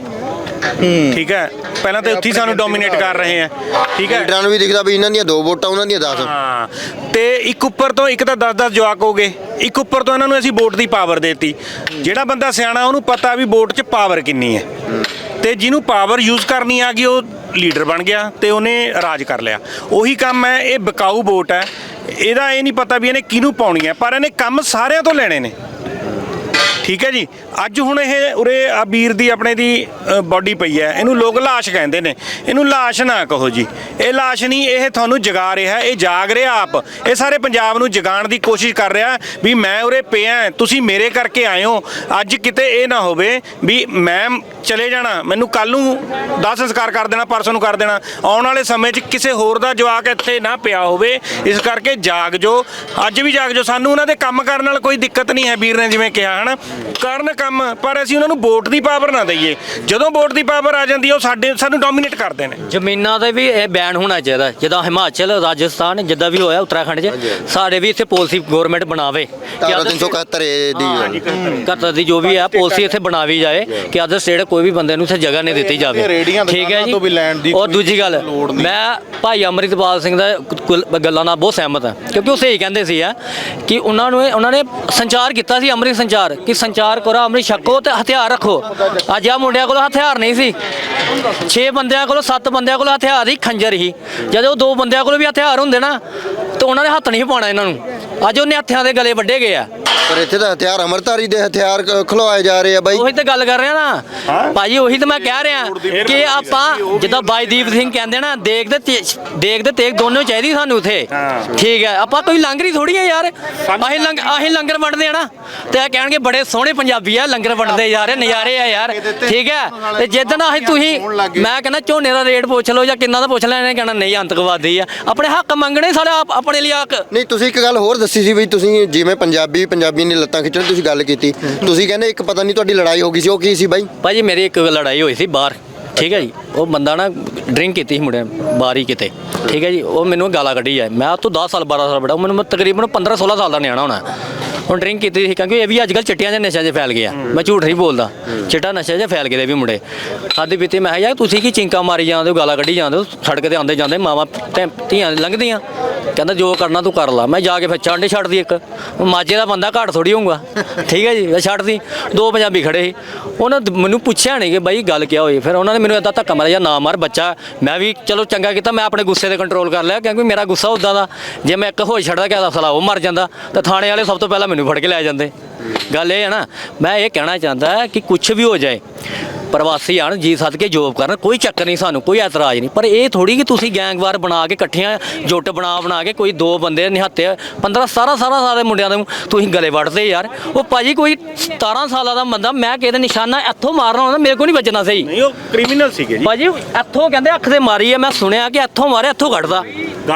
Speaker 2: ਠੀਕ ਹੈ। ਪਹਿਲਾਂ ਤਾਂ ਉੱਥੇ ਹੀ ਸਾਨੂੰ ਡੋਮੀਨੇਟ ਕਰ ਰਹੇ ਆ ਠੀਕ ਹੈ।
Speaker 3: ਲੀਡਰਾਂ ਨੂੰ ਵੀ ਦਿਖਦਾ ਵੀ ਇਹਨਾਂ ਦੀਆਂ ਦੋ ਵੋਟਾਂ ਉਹਨਾਂ ਦੀਆਂ 10
Speaker 2: ਹਾਂ। ਤੇ ਇੱਕ ਉੱਪਰ ਤੋਂ ਇੱਕ ਤਾਂ 10-10 ਜਵਾਕ ਹੋ ਗਏ। ਇੱਕ ਉੱਪਰ ਤੋਂ ਇਹਨਾਂ ਨੂੰ ਅਸੀਂ ਵੋਟ ਦੀ ਪਾਵਰ ਦੇਤੀ। ਜਿਹੜਾ ਬੰਦਾ ਸਿਆਣਾ ਉਹਨੂੰ ਪਤਾ ਵੀ ਵੋਟ 'ਚ ਪਾਵਰ ਕਿੰਨੀ ਹੈ। ਤੇ ਜਿਹਨੂੰ ਪਾਵਰ ਯੂਜ਼ ਕਰਨੀ ਆ ਗਈ ਉਹ ਲੀਡਰ ਬਣ ਗਿਆ ਤੇ ਉਹਨੇ ਰਾਜ ਕਰ ਲਿਆ। ਉਹੀ ਕੰਮ ਹੈ ਇਹ ਬਕਾਊ ਵੋਟ ਹੈ। ਇਹਦਾ ਇਹ ਨਹੀਂ ਪਤਾ ਵੀ ਇਹਨੇ ਕਿਹਨੂੰ ਪਾਉਣੀ ਹੈ ਪਰ ਇਹਨੇ ਕੰਮ ਸਾਰਿਆਂ ਤੋਂ ਲੈਣੇ ਨੇ। ਠੀਕ ਹੈ ਜੀ। ਅੱਜ ਹੁਣ ਇਹ ਉਰੇ ਆ ਵੀਰ ਦੀ ਆਪਣੇ ਦੀ ਬਾਡੀ ਪਈ ਹੈ। ਇਹਨੂੰ ਲੋਕ ਲਾਸ਼ ਕਹਿੰਦੇ ਨੇ। ਇਹਨੂੰ ਲਾਸ਼ ਨਾ ਕਹੋ ਜੀ। ਇਹ ਲਾਸ਼ ਨਹੀਂ, ਇਹ ਤੁਹਾਨੂੰ ਜਗਾ ਰਿਹਾ ਇਹ ਜਾਗ ਰਿਹਾ ਆਪ। ਇਹ ਸਾਰੇ ਪੰਜਾਬ ਨੂੰ ਜਗਾਉਣ ਦੀ ਕੋਸ਼ਿਸ਼ ਕਰ ਰਿਹਾ ਵੀ ਮੈਂ ਉਰੇ ਪਿਆ ਤੁਸੀਂ ਮੇਰੇ ਕਰਕੇ ਆਏ ਹੋ। ਅੱਜ ਕਿਤੇ ਇਹ ਨਾ ਹੋਵੇ ਵੀ ਮੈਂ ਚਲੇ ਜਾਣਾ। ਮੈਨੂੰ ਕੱਲ ਨੂੰ ਦਾਹ ਸੰਸਕਾਰ ਕਰ ਦੇਣਾ, ਪਰਸੋਂ ਨੂੰ ਕਰ ਦੇਣਾ। ਆਉਣ ਵਾਲੇ ਸਮੇਂ 'ਚ ਕਿਸੇ ਹੋਰ ਦਾ ਜਵਾਕ ਇੱਥੇ ਨਾ ਪਿਆ ਹੋਵੇ। ਇਸ ਕਰਕੇ ਜਾਗ ਜੋ। ਅੱਜ ਵੀ ਜਾਗ ਜੋ। ਸਾਨੂੰ ਉਹਨਾਂ ਦੇ ਕੰਮ ਕਰਨ ਨਾਲ ਕੋਈ ਦਿੱਕਤ ਨਹੀਂ ਹੈ ਵੀਰ ਨੇ ਜਿਵੇਂ ਕਿਹਾ, ਹਨਾ? ਕਰਨ ਕੰਮ ਪਰ ਅਸੀਂ ਉਹਨਾਂ ਨੂੰ ਵੋਟ ਦੀ ਪਾਵਰ ਨਾ ਦਈਏ। ਜਦੋਂ ਵੋਟ ਦੀ ਪਾਵਰ ਆ ਜਾਂਦੀ ਹੈ ਉਹ ਸਾਡੇ ਸਾਨੂੰ ਡੋਮੀਨੇਟ ਕਰਦੇ ਨੇ।
Speaker 1: ਜ਼ਮੀਨਾਂ ਤੇ ਵੀ ਇਹ ਬੈਨ ਹੋਣਾ ਚਾਹੀਦਾ ਜਿੱਦਾਂ ਹਿਮਾਚਲ ਰਾਜਸਥਾਨ ਜਿੱਦਾਂ ਵੀ ਹੋਇਆ ਉੱਤਰਾਖੰਡ 'ਚ ਸਾਡੇ ਵੀ ਇੱਥੇ ਪਾਲਿਸੀ ਗਵਰਨਮੈਂਟ ਬਣਾਵੇ ਕਿ
Speaker 3: ਧਾਰਾ
Speaker 1: other
Speaker 3: 371 ਏ ਦੀ
Speaker 1: ਜੋ ਵੀ ਹੈ ਪਾਲਿਸੀ ਇੱਥੇ ਬਣਾਵੀ ਜਾਏ ਕਿ ਅਦਰ ਸਟੇਟ ਕੋਈ ਵੀ ਬੰਦੇ ਨੂੰ ਇੱਥੇ ਜਗ੍ਹਾ ਨਹੀਂ ਦਿੱਤੀ ਜਾਵੇ। ਠੀਕ ਹੈ ਜੀ? ਔਰ ਦੂਜੀ ਗੱਲ। ਮੈਂ ਭਾਈ ਅਮਰਿਤਪਾਲ ਸਿੰਘ ਦਾ ਕੁਲ- ਗੱਲਾਂ ਨਾਲ ਬਹੁਤ ਸਹਿਮਤ ਹਾਂ ਕਿਉਂਕਿ ਉਹ ਸਹੀ ਕਹਿੰਦੇ ਸੀ ਆ ਕਿ ਉਹਨਾਂ ਨੂੰ ਇਹ- ਉਹਨਾਂ ਨੇ ਸੰਚਾਰ ਕੀਤਾ ਸੀ ਅੰਮ੍ਰਿਤ ਸੰਚਾਰ ਕਿ ਸੰਚਾਰ ਕਰੋ ਅੰਮ੍ਰਿਤ ਛਕੋ ਤੇ ਹਥਿਆਰ ਰੱਖੋ। ਅੱਜ ਆ ਮੁੰਡਿਆਂ ਕੋਲ ਹਥਿਆਰ ਨਹੀਂ ਸੀ। 6 ਬੰਦਿਆਂ ਕੋਲ 7 ਬੰਦਿਆਂ ਕੋਲ ਹਥਿਆਰ ਹੀ ਖੰਜਰ ਹੀ ਜਦੋਂ ਦੋ ਬੰਦਿਆਂ ਕੋਲ ਵੀ ਹਥਿਆਰ ਹੁੰਦੇ ਨਾ, ਤਾਂ ਉਹਨਾਂ ਨੇ ਹੱਥ ਨਹੀਂ ਪਾਉਣਾ ਇਹਨਾਂ ਨੂੰ। ਅੱਜ ਉਹਨੇ ਹੱਥਾਂ ਦੇ ਗਲੇ ਵੱਡੇ ਗਏ ਆ।
Speaker 3: ਪਰ ਇੱਥੇ ਤਾਂ ਹਥਿਆਰ ਅਮਰਤਾਰੀ ਦੇ ਹਥਿਆਰ ਖਲਵਾਏ ਜਾ ਰਹੇ ਆ ਬਾਈ।
Speaker 1: ਉਹੀ ਤਾਂ ਗੱਲ ਕਰ ਰਿਹਾ ਨਾ। ਭਾਜੀ ਉਹੀ ਤਾਂ ਮੈਂ ਕਹਿ ਰਿਹਾ ਕਿ ਆਪਾਂ ਜਿੱਦਾਂ ਬਾਈਦੀਪ ਸਿੰਘ ਕਹਿੰਦੇ ਨਾ ਦੇਖ ਤੇ ਤੇ- ਦੇਖ ਤੇ ਤੇਗ ਦੋਨੋਂ ਚਾਹੀਦੀ ਸਾਨੂੰ ਉਥੇ। ਠੀਕ ਹੈ ਆਪਾਂ ਕੋਈ ਲੰਗਰੀ ਥੋੜੀ ਆ ਯਾਰ। ਅਸੀਂ ਲੰਗ ਅਸੀਂ ਲੰਗਰ ਵੰਡਦੇ ਆ ਨਾ। ਤੇ ਇਹ ਕਹਿਣਗੇ ਬੜੇ ਸੋਹਣੇ ਪੰਜਾਬੀ ਆ ਲੰਗਰ ਵੰਡਦੇ ਜਾ ਰਹੇ ਨਜ਼ਾਰੇ ਆ ਯਾਰ। ਠੀਕ ਹੈ ਤੇ ਜਿੱਦਣ ਅਸੀਂ ਤੁਸੀਂ ਮੈਂ ਕਹਿੰਦਾ ਝੋਨੇ ਦਾ ਰੇਟ ਪੁੱਛ ਲਓ ਜਾਂ ਕਿੰਨਾ ਦਾ ਪੁੱਛ ਲੈਣਾ ਕਹਿਣਾ ਨਹੀਂ ਅੰਤਕਵਾਦੀ ਆ। ਆਪਣੇ ਹੱਕ ਮੰਗਣੇ ਸਾਡਾ ਆਪ- ਆਪਣੇ ਲਈ ਹੱਕ।
Speaker 3: ਨਹੀਂ ਤੁਸੀਂ ਇੱਕ ਗੱਲ ਹੋਰ ਦੱਸੀ ਸੀ ਵੀ ਤੁਸੀਂ ਜਿਵੇਂ ਪੰਜਾਬੀ ਪੰਜਾਬੀ ਨੇ ਲੱਤਾਂ ਖਿੱਚਣ ਤੁਸੀਂ ਗੱਲ ਕੀਤੀ। ਤੁਸੀਂ ਕਹਿੰਦੇ ਇੱਕ ਪਤਾ ਨਹੀਂ ਤੁਹਾਡੀ ਲੜਾਈ ਹੋ ਗਈ ਸੀ ਉਹ ਕੀ ਸੀ ਬਾਈ?
Speaker 1: ਭਾਜੀ ਮੇਰੀ ਇੱਕ ਲੜਾਈ ਹੋਈ ਸੀ ਬਾਹਰ। ਠੀਕ ਹੈ ਜੀ? ਉਹ ਬੰਦਾ ਨਾ ਡਰਿੰਕ ਕੀਤੀ ਸੀ ਮੁੰਡੇ ਨੇ, ਬਾਹਰ ਹੀ ਕਿਤੇ। ਠੀਕ ਹੈ ਜੀ? ਉਹ ਮੈਨੂੰ ਗਾਲਾਂ ਕੱਢੀ ਜਾਏ। ਮੈਂ ਤੋਂ 10 ਸਾਲ 12 ਸਾਲ ਬੜਾ ਉਹ ਮੈਨੂੰ ਤਕਰੀਬਨ 15 16 ਸਾਲ ਦਾ ਨਿਆਣਾ ਹੋਣਾ। ਹੁਣ ਡਰਿੰਕ ਕੀਤੀ ਸੀ ਕਿਉਂਕਿ ਇਹ ਵੀ ਅੱਜ ਕੱਲ ਚਿੱਟਿਆਂ ਦੇ ਨਸ਼ਿਆਂ 'ਚ ਫੈਲ ਗਿਆ ਮੈਂ ਝੂਠ ਨਹੀਂ ਬੋਲਦਾ। ਚਿੱਟਾ ਨਸ਼ਿਆਂ 'ਚ ਫੈਲ ਦੇ ਵੀ ਮੁੰਡੇ। ਖਾਦੀ ਪੀਤੀ ਮੈਂ ਕਿਹਾ ਯਾਰ ਤੁਸੀਂ ਕੀ ਚਿੰਕਾ ਮਾਰੀ ਜਾਂਦੇ ਹੋ ਗਾਲਾਂ ਕੱਢੀ ਜਾਂਦੇ ਹੋ? ਸੜਕ ਤੇ ਆਉਂਦੇ ਜਾਂਦੇ ਮਾਵਾਂ ਧੀਆਂ ਲੰਘਦੀਆਂ। ਕਹਿੰਦਾ ਜੋ ਕਰਨਾ ਤੂੰ ਕਰ ਲਾ। ਮੈਂ ਜਾ ਕੇ ਫਿਰ ਚਾਂਡੇ ਛੱਡਦੀ ਇੱਕ। ਮਾਝੇ ਦਾ ਬੰਦਾ ਘਾਟ ਥੋੜੀ ਹੋਊਗਾ। ਠੀਕ ਹੈ ਜੀ ਮੈਂ ਛੱਡਦੀ। ਦੋ ਪੰਜਾਬੀ ਖੜੇ ਸੀ। ਉਹਨਾਂ ਦ- ਮੈਨੂੰ ਪੁੱਛਿਆ ਨਹੀਂ ਕਿ ਬਾਈ ਗੱਲ ਕੀ ਹੋਈ? ਫਿਰ ਉਹਨਾਂ ਨੇ ਮੈਨੂੰ ਇਦਾਂ ਧੱਕਾ ਮਾਰਿਆ ਨਾ ਮਾਰ ਬੱਚਾ। ਮੈਂ ਵੀ ਚਲੋ ਚੰਗਾ ਕੀਤਾ ਮੈਂ ਆਪਣੇ ਗੁੱਸੇ ਤੇ ਕੰਟਰੋਲ ਕਰ ਲਿਆ ਕਿਉਂਕਿ ਮੇਰਾ ਗੁੱਸਾ ਉਦਾਂ ਦਾ। ਜੇ ਮੈਂ ਇੱਕ ਹੋਸ਼ ਛੱਡਦਾ ਕਿ ਅਸਲਾ ਉਹ ਮਰ ਜਾਂਦਾ। ਤਾਂ ਥਾਣੇ ਵਾਲੇ ਸਭ ਤੋਂ ਪਹਿਲਾਂ ਮੈਨੂੰ ਫੜ ਕੇ ਲੈ ਜਾਂਦੇ। ਗੱਲ ਇਹ ਹੈ ਨਾ, ਮੈਂ ਇਹ ਕਹਿਣਾ ਚਾਹੁੰਦਾ ਕਿ ਕੁਝ ਵੀ ਹੋ ਜਾਏ ਪ੍ਰਵਾਸੀ ਆਣ ਜੀ ਸੱਦ ਕੇ ਜੋਬ ਕਰਨ ਕੋਈ ਚੱਕਰ ਨਹੀਂ ਸਾਨੂੰ ਕੋਈ ਇਤਰਾਜ਼ ਨਹੀਂ। ਪਰ ਇਹ ਥੋੜੀ ਕਿ ਤੁਸੀਂ ਗੈਂਗਵਾਰ ਬਣਾ ਕੇ ਇਕੱਠੀਆਂ ਜੁੱਟ ਬਣਾ ਬਣਾ ਕੇ ਕੋਈ ਦੋ ਬੰਦੇ ਨਿਹੱਤੇ 15 17 17 ਸਾਲ ਦੇ ਮੁੰਡਿਆਂ ਨੂੰ ਤੁਸੀਂ ਗਲੇ ਵੱਢਦੇ ਯਾਰ। ਉਹ ਭਾਜੀ ਕੋਈ 17 ਸਾਲਾਂ ਦਾ ਬੰਦਾ ਮੈਂ ਕਿਹਦੇ ਨਿਸ਼ਾਨਾ ਇੱਥੋਂ ਮਾਰਨਾ ਹੁੰਦਾ ਮੇਰੇ ਕੋਲ ਨਹੀਂ ਵੱਜਣਾ ਸਹੀ।
Speaker 2: ਨਹੀਂ ਉਹ ਕ੍ਰਿਮੀਨਲ ਸੀਗੇ ਜੀ।
Speaker 1: ਭਾਜੀ ਇੱਥੋਂ ਕਹਿੰਦੇ ਅੱਖ ਤੇ ਮਾਰੀ ਹੈ ਮੈਂ ਸੁਣਿਆ ਕਿ ਇੱਥੋਂ ਮਾਰਿਆ ਇੱਥੋਂ ਕੱਢਦਾ।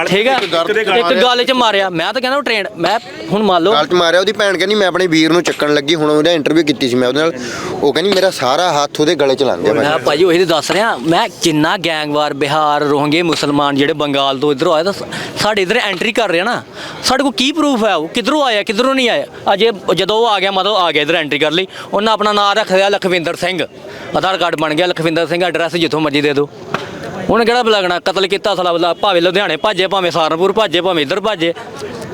Speaker 1: ਠੀਕ ਹੈ
Speaker 2: ਇੱਕ ਦੇ ਗਲ
Speaker 1: ਇੱਕ ਗੱਲ 'ਚ ਮਾਰਿਆ। ਮੈਂ ਤਾਂ ਕਹਿੰਦਾ ਉਹ ਟ੍ਰੇਨ ਮੈਂ ਹੁਣ ਮੰਨ ਲਓ
Speaker 3: ਗਾਲ ਚ ਮਾਰਿਆ ਉਹਦੀ ਭੈਣ ਕਹਿੰਦੀ ਮੈਂ ਆਪਣੇ ਵੀਰ ਨੂੰ ਚੱਕਣ ਲੱਗੀ ਹੁਣ ਉਹਦਾ ਇੰਟਰਵਿਊ ਕੀਤੀ ਸੀ ਮੈਂ ਉਹਦੇ ਨਾਲ। ਉਹ ਕਹਿੰਦੀ ਮੇਰਾ ਸਾਰਾ ਹੱਥ ਉਹਦੇ ਗਲੇ ਚ ਗਿਆ
Speaker 1: ਮੈਂ ਭਾਜੀ ਉਹੀ ਤੇ ਦੱਸ ਰਿਹਾ ਮੈਂ ਜਿੰਨਾ ਗੈਂਗਵਾਰ ਬਿਹਾਰ ਰੋਹੰਗੇ ਮੁਸਲਮਾਨ ਜਿਹੜੇ ਬੰਗਾਲ ਤੋਂ ਇਧਰੋਂ ਆਏ ਤਾਂ ਸਾਡੇ ਇਧਰ ਐਂਟਰੀ ਕਰ ਰਿਹਾ ਨਾ ਸਾਡੇ ਕੋਲ ਕੀ ਪ੍ਰੂਫ ਹੈ ਉਹ? ਕਿਧਰੋਂ ਆਇਆ ਕਿਧਰੋਂ ਨਹੀਂ ਆਇਆ? ਅਜੇ ਜਦੋਂ ਉਹ ਆ ਗਿਆ ਮਤਲਬ ਆ ਗਿਆ ਇਧਰ ਐਂਟਰੀ ਕਰ ਲਈ। ਉਹਨਾਂ ਆਪਣਾ ਨਾਮ ਰੱਖ ਲਿਆ ਲਖਵਿੰਦਰ ਸਿੰਘ। ਆਧਾਰ ਕਾਰਡ ਬਣ ਗਿਆ ਲਖਵਿੰਦਰ ਸਿੰਘ ਐਡਰੈਸ ਜਿੱਥੋਂ ਮਰਜ਼ੀ ਦੇ ਦਿਓ। ਉਹਨੇ ਕਿਹੜਾ ਲੱਗਣਾ ਕਤਲ ਕੀਤਾ ਸਲਾ ਬਲਾ ਭਾਵੇਂ ਲੁਧਿਆਣੇ ਭਾਜੇ ਭਾਵੇਂ ਸਹਾਰਨਪੁਰ ਭਾਜੇ ਭਾਵੇਂ ਇਧਰ ਭਾਜੇ।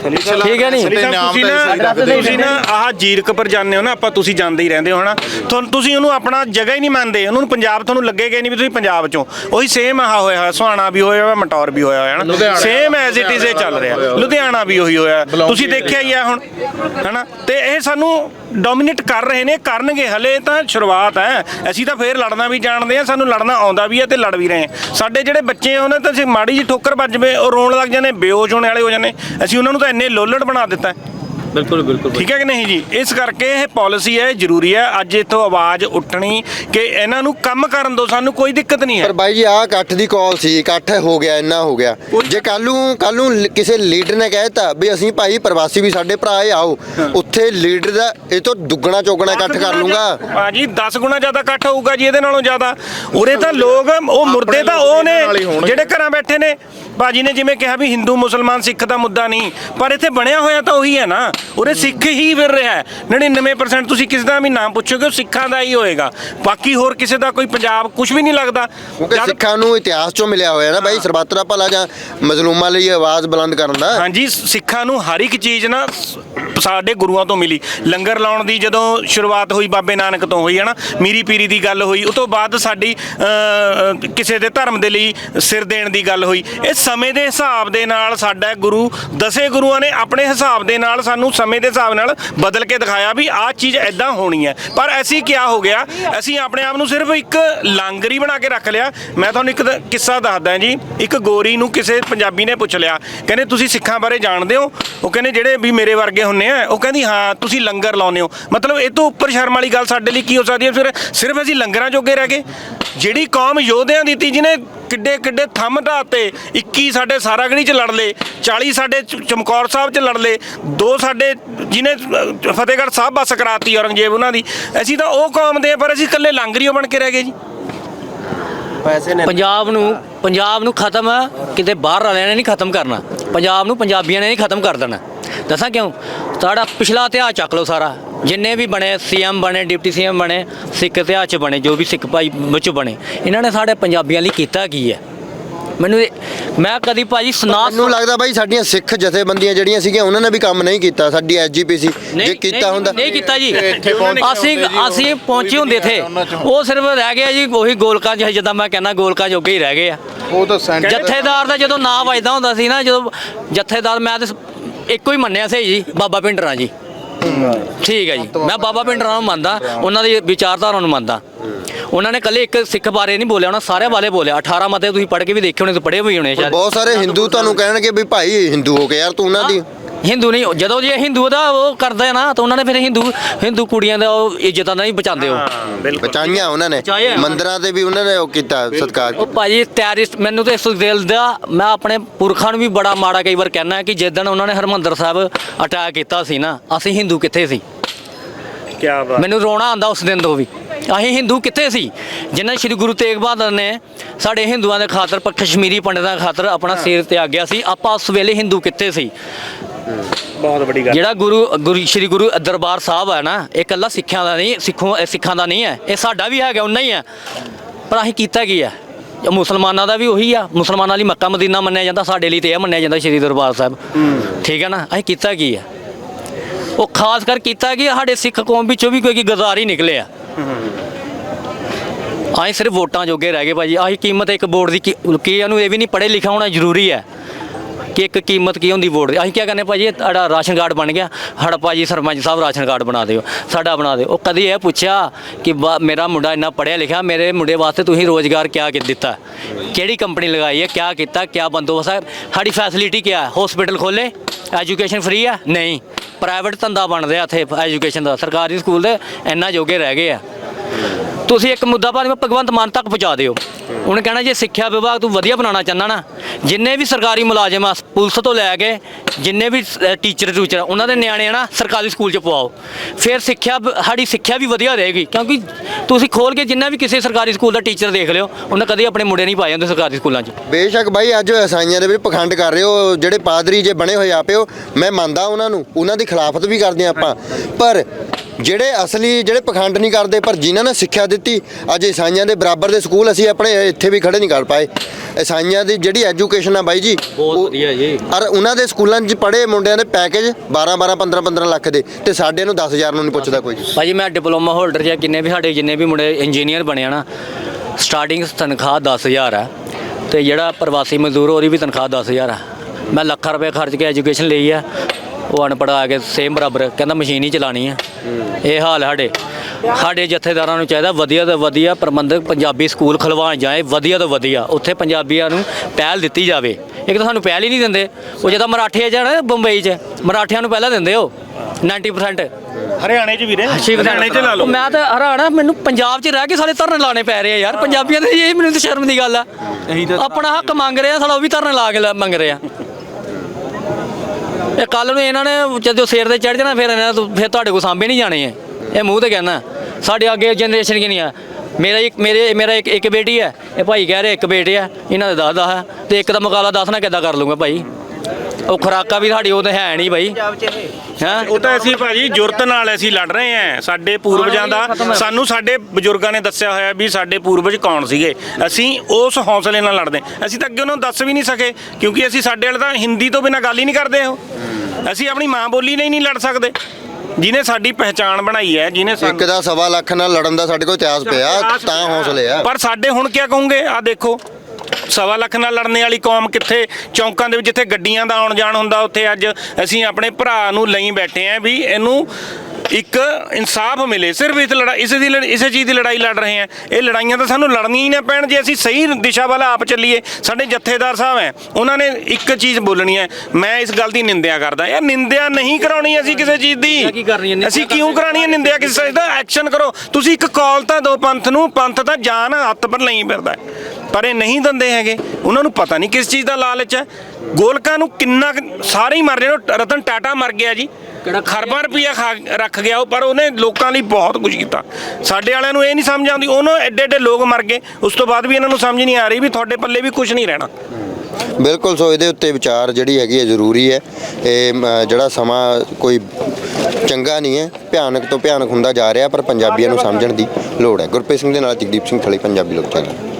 Speaker 1: ਠੀਕ ਹੈ ਨਹੀਂ
Speaker 2: ਤੁਸੀਂ ਨਾ ਤੁਸੀਂ ਨਾ ਆਹ ਜੀਰਕਪੁਰ ਜਾਂਦੇ ਹੋ ਨਾ ਆਪਾਂ ਤੁਸੀਂ ਜਾਂਦੇ ਹੀ ਰਹਿੰਦੇ ਹੋ ਹਨਾ? ਤੁਹਾਨੂੰ ਤੁਸੀਂ ਉਹਨੂੰ ਆਪਣਾ ਜਗ੍ਹਾ ਹੀ ਨਹੀਂ ਮੰਨਦੇ। ਉਹਨੂੰ ਪੰਜਾਬ ਤੁਹਾਨੂੰ ਲੱਗੇਗਾ ਨਹੀਂ ਵੀ ਤੁਸੀਂ ਪੰਜਾਬ ਚੋਂ। ਉਹੀ ਸੇਮ ਆਹ ਹੋਇਆ ਹੋਇਆ ਸੁਹਾਣਾ ਵੀ ਹੋਇਆ ਹੋਇਆ ਮਟੌਰ ਵੀ ਹੋਇਆ ਹੋਇਆ ਹਨਾ ਸੇਮ ਐਜ਼ ਇਟ ਇਜ਼ ਇਹ ਚੱਲ ਰਿਹਾ। ਲੁਧਿਆਣਾ। ਵੀ ਉਹੀ ਹੋਇਆ। ਤੁਸੀਂ ਦੇਖਿਆ। ਹੀ ਆ ਹੁਣ ਹਨਾ? ਤੇ ਇਹ ਸਾਨੂੰ ਡੋਮੀਨੇਟ ਕਰ ਰਹੇ ਨੇ ਕਰਨਗੇ ਹਲੇ ਤਾਂ ਸ਼ੁਰੂਆਤ ਹੈ। ਅਸੀਂ ਤਾਂ ਫੇਰ ਲੜਨਾ ਵੀ ਜਾਣਦੇ ਆ ਸਾਨੂੰ ਲੜਨਾ ਆਉਂਦਾ ਵੀ ਹੈ ਤੇ ਲੜ ਵੀ ਰਹੇ ਹਾਂ। ਸਾਡੇ ਜਿਹੜੇ ਬੱਚੇ ਆ, ਉਹਨਾਂ ਤਾਂ ਅਸੀਂ ਮਾੜੀ ਜੀ ਠੋਕਰ ਵੱਜ ਉਹ ਰੋਣ ਲੱਗ ਜਾਂਦੇ ਬੇਹੋਸ਼ ਹੋਣੇ ਵਾਲੇ ਹੋ ਜਾਂਦੇ। ਅਸੀਂ ਉਹਨਾਂ ਨੂੰ ਤਾਂ ਇੰਨੇ ਲੋਲੜ ਬਣਾ ਦਿੱਤਾ
Speaker 1: ਬਿਲਕੁਲ ਬਿਲਕੁਲ
Speaker 2: ਠੀਕ ਹੈ ਕਿ ਨਹੀਂ ਜੀ? ਇਸ ਕਰਕੇ ਇਹ ਪਾਲਿਸੀ ਹੈ ਜ਼ਰੂਰੀ ਹੈ। ਅੱਜ ਇਥੋਂ ਆਵਾਜ਼ ਉੱਠਣੀ ਕਿ ਇਹਨਾਂ ਨੂੰ ਕੰਮ ਕਰਨ ਦਿਓ ਸਾਨੂੰ ਕੋਈ ਦਿੱਕਤ ਨਹੀਂ ਹੈ।
Speaker 3: ਪਰ ਬਾਈ ਜੀ ਆਹ ਇਕੱਠ ਦੀ ਕਾਲ ਸੀ ਇਕੱਠ ਹੋ ਗਿਆ ਇੰਨਾ ਹੋ ਗਿਆ। ਜੇ ਕੱਲ ਨੂੰ ਕੱਲ ਨੂੰ ਲ- ਕਿਸੇ ਲੀਡਰ ਨੇ ਕਹਿਤਾ ਵੀ ਅਸੀਂ ਭਾਈ ਪ੍ਰਵਾਸੀ ਵੀ ਸਾਡੇ ਭਰਾ ਏ ਆਓ ਉੱਥੇ ਲੀਡਰ ਦਾ ਇਹ ਤੋਂ ਦੁੱਗਣਾ ਚੌਗਣਾ ਇਕੱਠ ਕਰ ਲੂੰਗਾ
Speaker 2: ਹਾਂਜੀ 10 ਗੁਣਾ ਜ਼ਿਆਦਾ ਇਕੱਠ ਹੋਊਗਾ ਜੀ ਇਹਦੇ ਨਾਲੋਂ ਜ਼ਿਆਦਾ। ਉਰੇ ਤਾਂ ਲੋਕ ਉਹ ਮੁਰਦੇ ਤਾਂ ਉਹ ਨੇ
Speaker 4: ਨਾਲ ਹੀ ਹੋਣਗੇ।
Speaker 2: ਜਿਹੜੇ ਘਰਾਂ ਬੈਠੇ ਨੇ। ਬਾਜੀ ਨੇ ਜਿਵੇਂ ਕਿਹਾ ਵੀ ਹਿੰਦੂ ਮੁਸਲਮਾਨ ਸਿੱਖ ਦਾ ਮੁੱਦਾ ਨਹੀਂ ਪਰ ਇੱਥੇ ਬਣਿਆ ਹੋਇਆ ਤਾਂ ਉਹੀ ਹੈ ਨਾ। ਉਰੇ ਸਿੱਖ ਹੀ ਫਿਰ ਰਿਹਾ ਹੈ। 99% ਤੁਸੀਂ ਕਿਸੇ ਦਾ ਵੀ ਨਾਮ ਪੁੱਛੋਗੇ ਉਹ ਸਿੱਖਾਂ ਦਾ ਹੀ ਹੋਏਗਾ। ਬਾਕੀ ਹੋਰ ਕਿਸੇ ਦਾ ਕੋਈ ਪੰਜਾਬ ਕੁਝ ਵੀ ਨਹੀਂ ਲੱਗਦਾ।
Speaker 3: ਕਿਉਂਕਿ
Speaker 2: ਜਦ-
Speaker 3: ਸਿੱਖਾਂ ਨੂੰ ਇਤਿਹਾਸ ਚੋਂ ਮਿਲਿਆ ਹੋਇਆ ਨਾ ਬਾਈ ਸਰਬੱਤ ਦਾ ਭਲਾ ਜਾਂ ਮਜ਼ਲੂਮਾਂ ਲਈ ਆਵਾਜ਼ ਬੁਲੰਦ ਕਰਨ ਦਾ।
Speaker 2: ਹਾਂਜੀ ਸਿੱਖਾਂ ਨੂੰ ਹਰ ਇੱਕ ਚੀਜ਼ ਨਾ ਸ- ਸਾਡੇ ਗੁਰੂਆਂ ਤੋਂ ਮਿਲੀ। ਲੰਗਰ ਲਾਉਣ ਦੀ ਜਦੋਂ ਸ਼ੁਰੂਆਤ ਹੋਈ ਬਾਬੇ ਨਾਨਕ ਤੋਂ ਹੋਈ ਹੈ ਨਾ ਮੀਰੀ ਪੀਰੀ ਦੀ ਗੱਲ ਹੋਈ ਉਸ ਤੋਂ ਬਾਅਦ ਸਾਡੀ ਅ, ਅ, ਕਿਸੇ ਦੇ ਧਰਮ ਦੇ ਲਈ ਸਿਰ ਦੇਣ ਦੀ ਗੱਲ ਹੋਈ। ਇਹ ਸਮੇਂ ਦੇ ਹਿਸਾਬ ਦੇ ਨਾਲ ਸਾਡਾ ਗੁਰੂ ਦਸੇ ਗੁਰੂਆਂ ਨੇ ਆਪਣੇ ਹਿਸਾਬ ਦੇ ਨਾਲ ਸਾਨੂੰ ਸਮੇਂ ਦੇ ਹਿਸਾਬ ਨਾਲ ਬਦਲ ਕੇ ਦਿਖਾਇਆ ਵੀ ਆਹ ਚੀਜ਼ ਐਦਾਂ ਹੋਣੀ ਹੈ। ਪਰ ਅਸੀਂ ਕੀ ਹੋ ਗਿਆ, ਅਸੀਂ ਆਪਣੇ ਆਪ ਨੂੰ ਸਿਰਫ ਇੱਕ ਲਾਂਗਰੀ ਬਣਾ ਕੇ ਰੱਖ ਲਿਆ। ਮੈਂ ਤੁਹਾਨੂੰ ਇੱਕ ਕਿੱਸਾ ਦੱਸਦਾ ਜੀ। ਇੱਕ ਗੋਰੀ ਨੂੰ ਕਿਸੇ ਪੰਜਾਬੀ ਨੇ ਪੁੱਛ ਲਿਆ। ਕਹਿੰਦੇ, ਤੁਸੀਂ ਸਿੱਖਾਂ ਬਾਰੇ ਜਾਣਦੇ ਹੋ? ਉਹ ਕਹਿੰਦੇ, ਜਿਹੜੇ ਵੀ ਮੇਰੇ ਵਰਗੇ ਹੁੰਨੇ ਆ, ਉਹ ਕਹਿੰਦੀ, ਹਾਂ, ਤੁਸੀਂ ਲੰਗਰ ਲਾਉਂਦੇ ਹੋ। ਮਤਲਬ ਇਹ ਤੋਂ ਉੱਪਰ ਸ਼ਰਮ ਵਾਲੀ ਗੱਲ ਸਾਡੇ ਲਈ ਕੀ ਹੋ ਸਕਦੀ ਹੈ? ਫਿਰ ਸਿਰਫ ਅਸੀਂ ਲੰਗਰਾਂ ਜੋਗੇ ਰਹਿ ਗਏ। ਜਿਹੜੀ ਕੌਮ ਯੋਧਿਆਂ ਦੀ ਤੀ, ਜਿਹਨੇ ਕਿੱਡੇ ਕਿੱਡੇ ਥੰਮ ਢਾਤੇ 21 ਸਾਡੇ ਸਾਰਾਗੜੀ ਚ ਲੜ ਲਏ 40 ਸਾਡੇ ਚ- ਚਮਕੌਰ ਸਾਹਿਬ ਚ ਲੜ ਲਏ, ਦੋ ਸਾਡੇ ਜਿਹਨੇ ਫਤਿਹਗੜ੍ਹ ਸਾਹਿਬ ਬੱਸ ਕਰਾਤੀ ਔਰੰਗਜ਼ੇਬ ਉਹਨਾਂ ਦੀ। ਅਸੀਂ ਤਾਂ ਉਹ ਕੌਮ ਦੇ ਪਰ ਅਸੀਂ ਇਕੱਲੇ ਲਾਂਗਰੀਓ ਬਣ ਕੇ ਰਹਿ ਗਏ ਜੀ।
Speaker 1: ਪੰਜਾਬ ਨੂੰ ਪੰਜਾਬ ਨੂੰ ਖਤਮ ਕਿਤੇ ਬਾਹਰ ਵਾਲਿਆਂ ਨੇ ਨਹੀਂ ਖਤਮ ਕਰਨਾ। ਪੰਜਾਬ ਨੂੰ ਪੰਜਾਬੀਆਂ ਨੇ ਨਹੀਂ ਖਤਮ ਕਰ ਦੇਣਾ। ਦੱਸਾਂ ਕਿਉਂ? ਸਾਡਾ ਪਿਛਲਾ ਇਤਿਹਾਸ ਚੱਕ ਲਓ ਸਾਰਾ। ਜਿੰਨੇ ਵੀ ਬਣੇ, ਸੀਐਮ ਬਣੇ, ਡਿਪਟੀ ਸੀਐਮ ਬਣੇ, ਸਿੱਖ ਇਤਿਹਾਸ ਚ ਬਣੇ, ਜੋ ਵੀ ਸਿੱਖ ਭਾਈ ਵਿੱਚ ਬਣੇ, ਇਹਨਾਂ ਨੇ ਸਾਡੇ ਪੰਜਾਬੀਆਂ ਲਈ ਕੀਤਾ ਕੀ ਹੈ? ਮੈਨੂੰ ਇਹ- ਮੈਂ ਕਦੀ ਭਾਜੀ ਸੁਨਾ
Speaker 3: ਮੈਨੂੰ ਲੱਗਦਾ ਬਾਈ ਸਾਡੀਆਂ ਸਿੱਖ ਜਥੇਬੰਦੀਆਂ ਜਿਹੜੀਆਂ ਸੀਗੀਆਂ ਉਹਨਾਂ ਨੇ ਵੀ ਕੰਮ ਨਹੀਂ ਕੀਤਾ ਸਾਡੀ ਐਸਜੀਪੀਸੀ ਜੇ ਕੀਤਾ ਹੁੰਦਾ
Speaker 1: ਨਹੀਂ ਕੀਤਾ ਜੀ।
Speaker 4: ਇੱਥੇ ਪਹੁੰਚੇ
Speaker 1: ਅਸੀਂ
Speaker 4: ਹੁੰਦੇ ਜੀ, ਉਹ।
Speaker 1: ਅਸੀਂ ਪਹੁੰਚੇ ਹੁੰਦੇ ਥੇ
Speaker 4: ਉਹਨਾਂ ਚੋਂ।
Speaker 1: ਉਹ ਸਿਰਫ ਰਹਿ ਗਿਆ ਜੀ ਉਹੀ ਗੋਲਕਾਂ ਚ ਜਿੱਦਾਂ ਮੈਂ ਕਹਿੰਦਾ ਗੋਲਕਾਂ ਜੋਗੇ ਹੀ ਰਹਿ ਗਏ ਆ।
Speaker 4: ਉਹ ਤਾਂ ਸੈਂਟਰ
Speaker 1: ਜਥੇਦਾਰ ਦਾ ਜਦੋਂ ਨਾਂ ਵੱਜਦਾ ਹੁੰਦਾ ਸੀ ਨਾ ਜਦੋਂ ਜਥੇਦਾਰ ਮੈਂ ਤੇ ਸ- ਇੱਕੋ ਹੀ ਮੰਨਿਆ ਸੀ ਜੀ ਬਾਬਾ ਪਿੰਡਰਾ ਜੀ ਠੀਕ ਹੈ ਜੀ। ਮੈਂ ਬਾਬਾ ਪਿੰਡਰਾ ਨੂੰ ਮੰਨਦਾ ਉਹਨਾਂ ਦੀ ਵਿਚਾਰਧਾਰਾ ਨੂੰ ਮੰਨਦਾ। ਉਹਨਾਂ ਨੇ ਕੱਲੇ ਇੱਕ ਸਿੱਖ ਬਾਰੇ ਨਹੀਂ ਬੋਲਿਆ ਉਹਨਾਂ ਸਾਰੇ ਬਾਰੇ ਬੋਲਿਆ। 18 ਮਤੇ ਤੁਸੀਂ ਪੜ੍ਹ ਕੇ ਵੀ ਦੇਖੇ ਹੋਣੇ ਤੁਸੀਂ ਪੜ੍ਹੇ ਹੋਏ ਹੋਣੇ ਸ਼ਾਇਦ।
Speaker 3: ਬਹੁਤ ਸਾਰੇ ਹਿੰਦੂ ਤੁਹਾਨੂੰ ਕਹਿਣਗੇ ਵੀ ਭਾਈ ਹਿੰਦੂ ਹੋ ਕੇ ਯਾਰ ਤੂੰ ਉਹਨਾਂ ਦੀ।
Speaker 1: ਹਿੰਦੂ ਨਹੀਂ ਜਦੋਂ ਜੇ ਹਿੰਦੂ ਦਾ ਉਹ ਕਰਦਾ ਨਾ ਤਾਂ ਉਹਨਾਂ ਨੇ ਫਿਰ ਹਿੰਦੂ ਹਿੰਦੂ ਕੁੜੀਆਂ ਦਾ ਉਹ ਇੱਜ਼ਤਾਂ ਦਾ ਨਹੀਂ ਬਚਾਉਂਦੇ ਉਹ।
Speaker 2: ਬਿਲਕੁਲ।
Speaker 3: ਬਚਾਈਆਂ ਉਹਨਾਂ ਨੇ। ਮੰਦਿਰਾਂ ਤੇ ਵੀ ਉਹਨਾਂ ਨੇ ਉਹ ਕੀਤਾ ਸਤਿਕਾਰ
Speaker 1: ਉਹ ਭਾਜੀ ਟੈਰਿਸਟ ਮੈਨੂੰ ਤੇ ਇਸ ਦਿਲ ਦਾ ਮੈਂ ਆਪਣੇ ਪੁਰਖਾਂ ਨੂੰ ਵੀ ਬੜਾ ਮਾੜਾ ਕਈ ਵਾਰ ਕਹਿਣਾ ਕਿ ਜਿੱਦਣ ਉਹਨਾਂ ਨੇ ਹਰਮੰਦਰ ਸਾਹਿਬ ਅਟੈਕ ਕੀਤਾ ਸੀ ਨਾ ਅਸੀਂ ਹਿੰਦੂ ਕਿੱਥੇ ਸੀ?
Speaker 2: ਕੀ ਬਾਤ।
Speaker 1: ਮੈਨੂੰ ਰੋਣਾ ਆਂਦਾ ਉਸ ਦਿਨ ਤੋਂ ਵੀ। ਅਸੀਂ ਹਿੰਦੂ ਕਿੱਥੇ ਸੀ? ਜਿਨ੍ਹਾਂ ਸ਼੍ਰੀ ਗੁਰੂ ਤੇਗ ਬਹਾਦਰ ਨੇ ਸਾਡੇ ਹਿੰਦੂਆਂ ਦੇ ਖਾਤਰ ਕਸ਼ਮੀਰੀ ਪੰਡਤਾਂ ਦੇ ਖਾਤਰ ਆਪਣਾ ਸਿਰ ਤਿਆਗਿਆ ਸੀ। ਆਪਾਂ ਉਸ ਵੇਲੇ ਹਿੰਦੂ ਕਿੱਥੇ ਸੀ?
Speaker 2: ਬਹੁਤ ਵੱਡੀ ਗੱਲ।
Speaker 1: ਜਿਹੜਾ ਗੁਰੂ ਗੁਰੂ ਸ਼੍ਰੀ ਗੁਰੂ ਦਰਬਾਰ ਸਾਹਿਬ ਹੈ ਨਾ ਇਹ ਇਕੱਲਾ ਸਿੱਖਾਂ ਦਾ ਨਹੀਂ ਸਿੱਖੋਂ ਸਿੱਖਾਂ ਦਾ ਨਹੀਂ ਹੈ। ਇਹ ਸਾਡਾ ਵੀ ਹੈਗਾ ਉਨਾ ਹੀ ਹੈ। ਪਰ ਅਸੀਂ ਕੀਤਾ ਕੀ ਹੈ? ਇਹ ਮੁਸਲਮਾਨਾਂ ਦਾ ਵੀ ਉਹੀ ਆ। ਮੁਸਲਮਾਨਾਂ ਲਈ ਮੱਕਾ ਮਦੀਨਾ ਮੰਨਿਆ ਜਾਂਦਾ ਸਾਡੇ ਲਈ ਤੇ ਇਹ ਮੰਨਿਆ ਜਾਂਦਾ ਸ਼੍ਰੀ ਦਰਬਾਰ ਸਾਹਿਬ। ਠੀਕ ਹੈ ਨਾ? ਅਸੀਂ ਕੀਤਾ ਕੀ ਹੈ? ਉਹ ਖਾਸ ਕਰ ਕੀਤਾ ਕਿ ਸਾਡੇ ਸਿੱਖ ਕੌਮ ਵਿੱਚੋਂ ਵੀ ਕੋਈ ਗਜ਼ਾਰ ਨਿਕਲੇ ਆ। ਅਸੀਂ ਸਿਰਫ ਵੋਟਾਂ ਜੋਗੇ ਰਹਿ ਗਏ ਭਾਜੀ। ਆਹੀ ਕੀਮਤ ਇੱਕ ਵੋਟ ਦੀ ਕੀ ਕੀ ਇਹਨੂੰ ਇਹ ਵੀ ਨਹੀਂ ਪੜ੍ਹੇ ਲਿਖਿਆ ਹੋਣਾ ਜ਼ਰੂਰੀ ਹੈ ਕਿ ਇੱਕ ਕੀਮਤ ਕੀ ਹੁੰਦੀ ਵੋਟ ਦੀ। ਅਸੀਂ ਕੀ ਕਰਨੇ ਭਾਜੀ, ਇਹ ਸਾਡਾ ਰਾਸ਼ਨ ਕਾਰਡ ਬਣ ਗਿਆ। ਸਾਡਾ ਭਾਜੀ ਸਰਪੰਚ ਸਾਹਿਬ ਰਾਸ਼ਨ ਕਾਰਡ ਬਣਾ ਦਿਓ, ਸਾਡਾ ਬਣਾ ਦਿਓ। ਉਹ ਕਦੀ ਇਹ ਪੁੱਛਿਆ ਕਿ ਬਾ- ਮੇਰਾ ਮੁੰਡਾ ਇੰਨਾ ਪੜ੍ਹਿਆ ਲਿਖਿਆ, ਮੇਰੇ ਮੁੰਡੇ ਵਾਸਤੇ ਤੁਸੀਂ ਰੋਜ਼ਗਾਰ ਕਿਆ ਕਿ ਦਿੱਤਾ? ਕਿਹੜੀ ਕੰਪਨੀ ਲਗਾਈ ਹੈ, ਕਿਆ ਕੀਤਾ, ਕਿਆ ਬੰਦੋਬਸਤ ਹੈ? ਸਾਡੀ ਫੈਸਿਲਿਟੀ ਕਿਆ ਹੈ? ਹਸਪੀਟਲ ਖੋਲੇ ਐਜੂਕੇਸ਼ਨ ਫ੍ਰੀ ਹੈ? ਨਹੀਂ। ਪ੍ਰਾਈਵੇਟ ਧੰਦਾ ਬਣ ਰਿਹਾ ਇੱਥੇ ਐਜੂਕੇਸ਼ਨ ਦਾ, ਸਰਕਾਰੀ ਸਕੂਲ ਦੇ ਇੰਨਾ ਜੋਗੇ ਰਹਿ ਗਏ ਆ। ਤੁਸੀਂ ਇੱਕ ਮੁੱਦਾ ਭਾਵੇਂ ਭਗਵੰਤ ਮਾਨ ਤੱਕ ਪਹੁੰਚਾ ਦਿਓ। ਉਹਨੇ ਕਹਿਣਾ, ਜੇ ਸਿੱਖਿਆ ਵਿਭਾਗ ਤੂੰ ਵਧੀਆ ਬਣਾਉਣਾ ਚਾਹੁੰਦਾ ਨਾ, ਜਿੰਨੇ ਵੀ ਸਰਕਾਰੀ ਮੁਲਾਜ਼ਮ ਆ, ਪੁਲਿਸ ਤੋਂ ਲੈ ਕੇ ਜਿੰਨੇ ਵੀ ਟੀਚਰ ਟੂਚਰ ਉਹਨਾਂ ਦੇ ਨਿਆਣੇ ਆ ਨਾ, ਸਰਕਾਰੀ ਸਕੂਲ ਚ ਪਵਾਓ। ਫਿਰ ਸਿੱਖਿਆ ਸਾਡੀ ਸਿੱਖਿਆ ਵੀ ਵਧੀਆ ਰਹੇਗੀ, ਕਿਉਂਕਿ ਤੁਸੀਂ ਖੋਲ ਕੇ ਜਿੰਨਾ ਵੀ ਕਿਸੇ ਸਰਕਾਰੀ ਸਕੂਲ ਦਾ ਟੀਚਰ ਦੇਖ ਲਿਓ, ਉਹਨੇ ਕਦੇ ਆਪਣੇ ਮੁੰਡੇ ਨਹੀਂ ਪਾਏ ਹੁੰਦੇ ਸਰਕਾਰੀ ਸਕੂਲਾਂ 'ਚ।
Speaker 3: ਬੇਸ਼ੱਕ ਬਾਈ, ਅੱਜ ਅਸਾਈਆਂ ਦੇ ਵਿੱਚ ਪਖੰਡ ਕਰ ਰਹੇ ਹੋ, ਜਿਹੜੇ ਪਾਦਰੀ ਜੇ ਬਣੇ ਹੋਏ ਆਪੇ ਹੋ, ਮੈਂ ਮੰਨਦਾ ਉਹਨਾਂ ਨੂੰ, ਉਹਨਾਂ ਦੀ ਖਿਲਾਫਤ ਵੀ ਕਰਦੇ ਹਾਂ ਆਪਾਂ। ਪਰ ਜਿਹੜੇ ਅਸਲੀ ਜਿਹੜੇ ਪਖੰਡ ਨਹੀਂ ਕਰਦੇ ਪਰ ਜਿਨ੍ਹਾਂ ਨੇ ਸਿੱਖਿਆ ਦਿੱਤੀ ਅੱਜ ਈਸਾਈਆਂ ਦੇ ਬਰਾਬਰ ਦੇ ਸਕੂਲ ਅਸੀਂ ਆਪਣੇ ਇੱਥੇ ਵੀ ਖੜੇ ਨਹੀਂ ਕਰ ਪਾਏ। ਈਸਾਈਆਂ ਦੀ ਜਿਹੜੀ ਐਜੂਕੇਸ਼ਨ ਆ ਬਾਈ ਜੀ
Speaker 1: ਬਹੁਤ ਵਧੀਆ ਜੀ।
Speaker 3: ਔਰ ਉਹਨਾਂ ਦੇ ਸਕੂਲਾਂ 'ਚ ਪੜ੍ਹੇ ਮੁੰਡਿਆਂ ਦੇ ਪੈਕੇਜ 12 12 15 15 ਲੱਖ ਦੇ ਤੇ ਸਾਡੇ ਨੂੰ 10000 ਨੂੰ ਨਹੀਂ ਪੁੱਛਦਾ ਕੋਈ।
Speaker 1: ਭਾਜੀ ਮੈਂ ਡਿਪਲੋਮਾ ਹੋਲਡਰ ਜਾਂ ਕਿੰਨੇ ਵੀ ਸਾਡੇ ਜਿੰਨੇ ਵੀ ਮੁੰਡੇ ਇੰਜੀਨੀਅਰ ਬਣਿਆ ਨਾ ਸਟਾਰਟਿੰਗ ਤਨਖਾਹ 10000 ਹੈ ਤੇ ਜਿਹੜਾ ਪ੍ਰਵਾਸੀ ਮਜ਼ਦੂਰ ਉਹਦੀ ਵੀ ਤਨਖਾਹ 10000 ਹੈ ਮੈਂ ਲੱਖਾਂ ਰੁਪਏ ਖਰਚ ਕੇ ਐਜੂਕੇਸ਼ਨ ਲਈ ਆ। ਉਹ ਅਨਪੜ੍ਹ ਆ ਕੇ ਸੇਮ ਬਰਾਬਰ ਕਹਿੰਦਾ ਮਸ਼ੀਨ ਹੀ ਚਲਾਣੀ ਆ। ਇਹ ਹਾਲ ਹੈ ਸਾਡੇ। ਸਾਡੇ ਜਥੇਦਾਰਾਂ ਨੂੰ ਚਾਹੀਦਾ ਵਧੀਆ ਤੋਂ ਵਧੀਆ ਪ੍ਰਬੰਧਕ ਪੰਜਾਬੀ ਸਕੂਲ ਖਲਵਾਣ ਜਾਏ ਵਧੀਆ ਤੋਂ ਵਧੀਆ। ਉੱਥੇ ਪੰਜਾਬੀਆਂ ਨੂੰ ਪਹਿਲ ਦਿੱਤੀ ਜਾਵੇ। ਇੱਕ ਤਾਂ ਸਾਨੂੰ ਪਹਿਲ ਹੀ ਨਹੀਂ ਦਿੰਦੇ। ਉਹ ਜਦੋਂ ਮਰਾਠੇ ਜਾਣ ਬੰਬਈ 'ਚ ਮਰਾਠਿਆਂ ਨੂੰ ਪਹਿਲਾਂ ਦਿੰਦੇ ਉਹ 90%
Speaker 2: ਹਰਿਆਣੇ 'ਚ ਵੀਰੇ ਹਰਿਆਣੇ 'ਚ ਲਾ ਲਓ।
Speaker 1: ਮੈਂ ਤਾਂ ਹਰਾਣਾ ਮੈਨੂੰ ਪੰਜਾਬ 'ਚ ਰਹਿ ਕੇ ਸਾਰੇ ਧਰਨੇ ਲਾਣੇ ਪੈ ਰਹੇ ਆ ਯਾਰ। ਪੰਜਾਬੀਆਂ ਦੇ ਇਹ ਮੈਨੂੰ ਤਾਂ ਸ਼ਰਮ ਦੀ ਗੱਲ ਆ। ਆਪਣਾ ਹੱਕ ਮੰਗ ਰਹੇ ਆ ਸਾਲਾ ਉਹ ਵੀ ਧਰਨੇ ਲਾ ਕੇ ਮੰਗ ਰਹੇ ਆ। ਇਹ ਕੱਲ ਨੂੰ ਇਹਨਾਂ ਨੇ ਜਦੋਂ ਸਿਰ ਤੇ ਚੜ ਜਾਣਾ, ਫਿਰ ਇਹਨਾਂ ਤੋਂ ਫਿਰ ਤੁਹਾਡੇ ਕੋਲ ਸਾਂਭੇ ਨਹੀਂ ਜਾਣੇ ਹੈ ਇਹ ਮੂੰਹ ਤੇ ਕਹਿਣਾ, ਸਾਡੇ ਅੱਗੇ ਜਨਰੇਸ਼ਨ ਕੀ ਨਹੀਂ ਆ? ਮੇਰਾ ਇੱਕ ਮੇਰੇ ਮੇਰਾ ਇੱਕ ਇੱਕ ਬੇਟੀ ਹੈ, ਇਹ ਭਾਈ ਕਹਿ ਰਹੇ ਇੱਕ ਬੇਟੇ ਆ, ਇਹਨਾਂ ਦੇ ਦਸ ਦਸ ਆ, ਤੇ ਇੱਕ ਦਾ ਮੁਕਾਬਲਾ ਦਸ ਨਾਲ ਕਿੱਦਾਂ ਕਰ ਲੂੰਗਾ ਭਾਈ? ਉਹ ਖੁਰਾਕਾਂ ਵੀ ਸਾਡੀ ਉਹ ਤਾਂ ਹੈ ਨਹੀਂ ਭਾਈ ਹੈਂ?
Speaker 2: ਉਹ ਤਾਂ ਅਸੀਂ ਭਾਜੀ ਜੁਰਤ ਨਾਲ ਅਸੀਂ ਲੜ ਰਹੇ ਆਂ ਸਾਡੇ ਪੂਰਵਜਾਂ ਦਾ ਸਾਨੂੰ ਸਾਡੇ ਬਜ਼ੁਰਗਾਂ ਨੇ ਦੱਸਿਆ ਹੋਇਆ ਵੀ ਸਾਡੇ ਪੂਰਵਜ ਕੌਣ ਸੀਗੇ। ਅਸੀਂ ਉਸ ਹੌਸਲੇ ਨਾਲ ਲੜਦੇ ਅਸੀਂ ਤਾਂ ਅੱਗੇ ਉਹਨਾਂ ਨੂੰ ਦੱਸ ਵੀ ਨਹੀਂ ਸਕੇ ਕਿਉਂਕਿ ਅਸੀਂ ਸਾਡੇ ਵਾਲੇ ਤਾਂ ਹਿੰਦੀ ਤੋਂ ਬਿਨਾਂ ਗੱਲ ਹੀ ਨਹੀਂ ਕਰਦੇ ਉਹ। ਅਸੀਂ ਆਪਣੀ ਮਾਂ ਬੋਲੀ ਨਾਲ ਹੀ ਨਹੀਂ ਲੜ ਸਕਦੇ। ਜਿਹਨੇ ਸਾਡੀ ਪਹਿਚਾਣ ਬਣਾਈ ਹੈ ਜਿਹਨੇ
Speaker 3: ਇੱਕ ਦਾ ਸਵਾ ਲੱਖ ਨਾਲ ਲੜਨ ਦਾ ਸਾਡੇ ਕੋਲ ਇਤਿਹਾਸ ਪਿਆ ਤਾਂ ਹੌਸਲੇ ਆ।
Speaker 2: ਪਰ ਸਾਡੇ ਹੁਣ ਕੀ ਕਹੋਗੇ? ਆ ਦੇਖੋ। ਸਵਾ ਲੱਖ ਨਾਲ ਲੜਨੇ ਵਾਲੀ ਕੌਮ ਕਿੱਥੇ? ਚੌਂਕਾਂ ਦੇ ਵਿੱਚ ਜਿੱਥੇ ਗੱਡੀਆਂ ਦਾ ਆਉਣ ਜਾਣ ਹੁੰਦਾ, ਉੱਥੇ ਅੱਜ ਅਸੀਂ ਆਪਣੇ ਭਰਾ ਨੂੰ ਲਈ ਬੈਠੇ ਆਂ ਵੀ ਇਹਨੂੰ ਇੱਕ ਇਨਸਾਫ ਮਿਲੇ ਸਿਰਫ ਇਸ ਲੜਾਈ ਇਸ ਦੀ ਇਸੇ ਚੀਜ਼ ਦੀ ਲੜਾਈ ਲੜ ਰਹੇ ਆਂ ਇਹ ਲੜਾਈਆਂ ਤਾਂ ਸਾਨੂੰ ਲੜਨੀਆਂ ਹੀ ਨਾ ਪੈਣ ਜੇ ਅਸੀਂ ਸਹੀ ਦਿਸ਼ਾ ਵੱਲ ਆਪ ਚੱਲੀਏ ਸਾਡੇ ਜਥੇਦਾਰ ਸਾਹਿਬ ਹੈ ਉਹਨਾਂ ਨੇ ਇੱਕ ਚੀਜ਼ ਬੋਲਣੀ ਹੈ ਮੈਂ ਇਸ ਗੱਲ ਦੀ ਨਿੰਦਿਆ ਕਰਦਾ। ਯਾਰ ਨਿੰਦਿਆ ਨਹੀਂ ਕਰਾਉਣੀ ਅਸੀਂ ਕਿਸੇ ਚੀਜ਼ ਦੀ। ਅਸੀਂ ਕਿਉਂ ਕਰਾਣੀ ਹੈ ਨਿੰਦਿਆ ਕਿਸੇ ਚੀਜ਼ ਦਾ? ਐਕਸ਼ਨ ਕਰੋ। ਤੁਸੀਂ ਇੱਕ ਕਾਲ ਤਾਂ ਦਿਓ ਪੰਥ ਨੂੰ ਪੰਥ ਤਾਂ ਜਾਨ ਹੱਥ ਪਰ ਲਈ ਫਿਰਦਾ। ਪਰ ਇਹ ਨਹੀਂ ਦਿੰਦੇ ਹੈਗੇ। ਉਹਨਾਂ ਨੂੰ ਪਤਾ ਨਹੀਂ ਕਿਸ ਚੀਜ਼ ਦਾ ਲਾਲਚ ਹੈ। ਗੋਲਕਾਂ ਨੂੰ ਕਿੰਨਾ ਸਾਰੇ ਹੀ ਮਰ ਰਹੇ ਨੇ। ਰਤਨ ਟਾਟਾ ਮਰ ਗਿਆ ਜੀ।
Speaker 1: ਕਿਹੜਾ ਖਾ
Speaker 2: ਖਰਬਾਂ ਰੁਪਈਆ ਖਾ ਰੱਖ ਗਿਆ ਉਹ ਪਰ ਉਹਨੇ ਲੋਕਾਂ ਲਈ ਬਹੁਤ ਕੁਝ ਕੀਤਾ। ਸਾਡੇ ਵਾਲਿਆਂ ਨੂੰ ਇਹ ਨਹੀਂ ਸਮਝ ਆਉਂਦੀ ਉਹਨੂੰ ਐਡੇ ਐਡੇ ਲੋਕ ਮਰ ਗਏ। ਉਸ ਤੋਂ ਬਾਅਦ ਵੀ ਇਹਨਾਂ ਨੂੰ ਸਮਝ ਨਹੀਂ ਆ ਰਹੀ ਵੀ ਤੁਹਾਡੇ ਪੱਲੇ ਵੀ ਕੁਝ ਨਹੀਂ ਰਹਿਣਾ।
Speaker 3: ਬਿਲਕੁਲ ਸੋ ਇਹਦੇ ਉੱਤੇ ਵਿਚਾਰ ਜਿਹੜੀ ਹੈਗੀ ਹੈ ਜ਼ਰੂਰੀ ਹੈ। ਇਹ ਮ, ਜਿਹੜਾ ਸਮਾਂ ਕੋਈ ਚੰਗਾ ਨਹੀਂ ਹੈ ਭਿਆਨਕ ਤੋਂ ਭਿਆਨਕ ਹੁੰਦਾ ਜਾ ਰਿਹਾ ਪਰ ਪੰਜਾਬੀਆਂ ਨੂੰ ਸਮਝਣ ਦੀ ਲੋੜ ਹੈ। ਗੁਰਪ੍ਰੀਤ ਸਿੰਘ ਦੇ ਨਾਲ ਜਗਦੀਪ ਸਿੰਘ ਥਲੀ ਪੰਜਾਬੀ ਲੋਕ ਚੈਨਲ।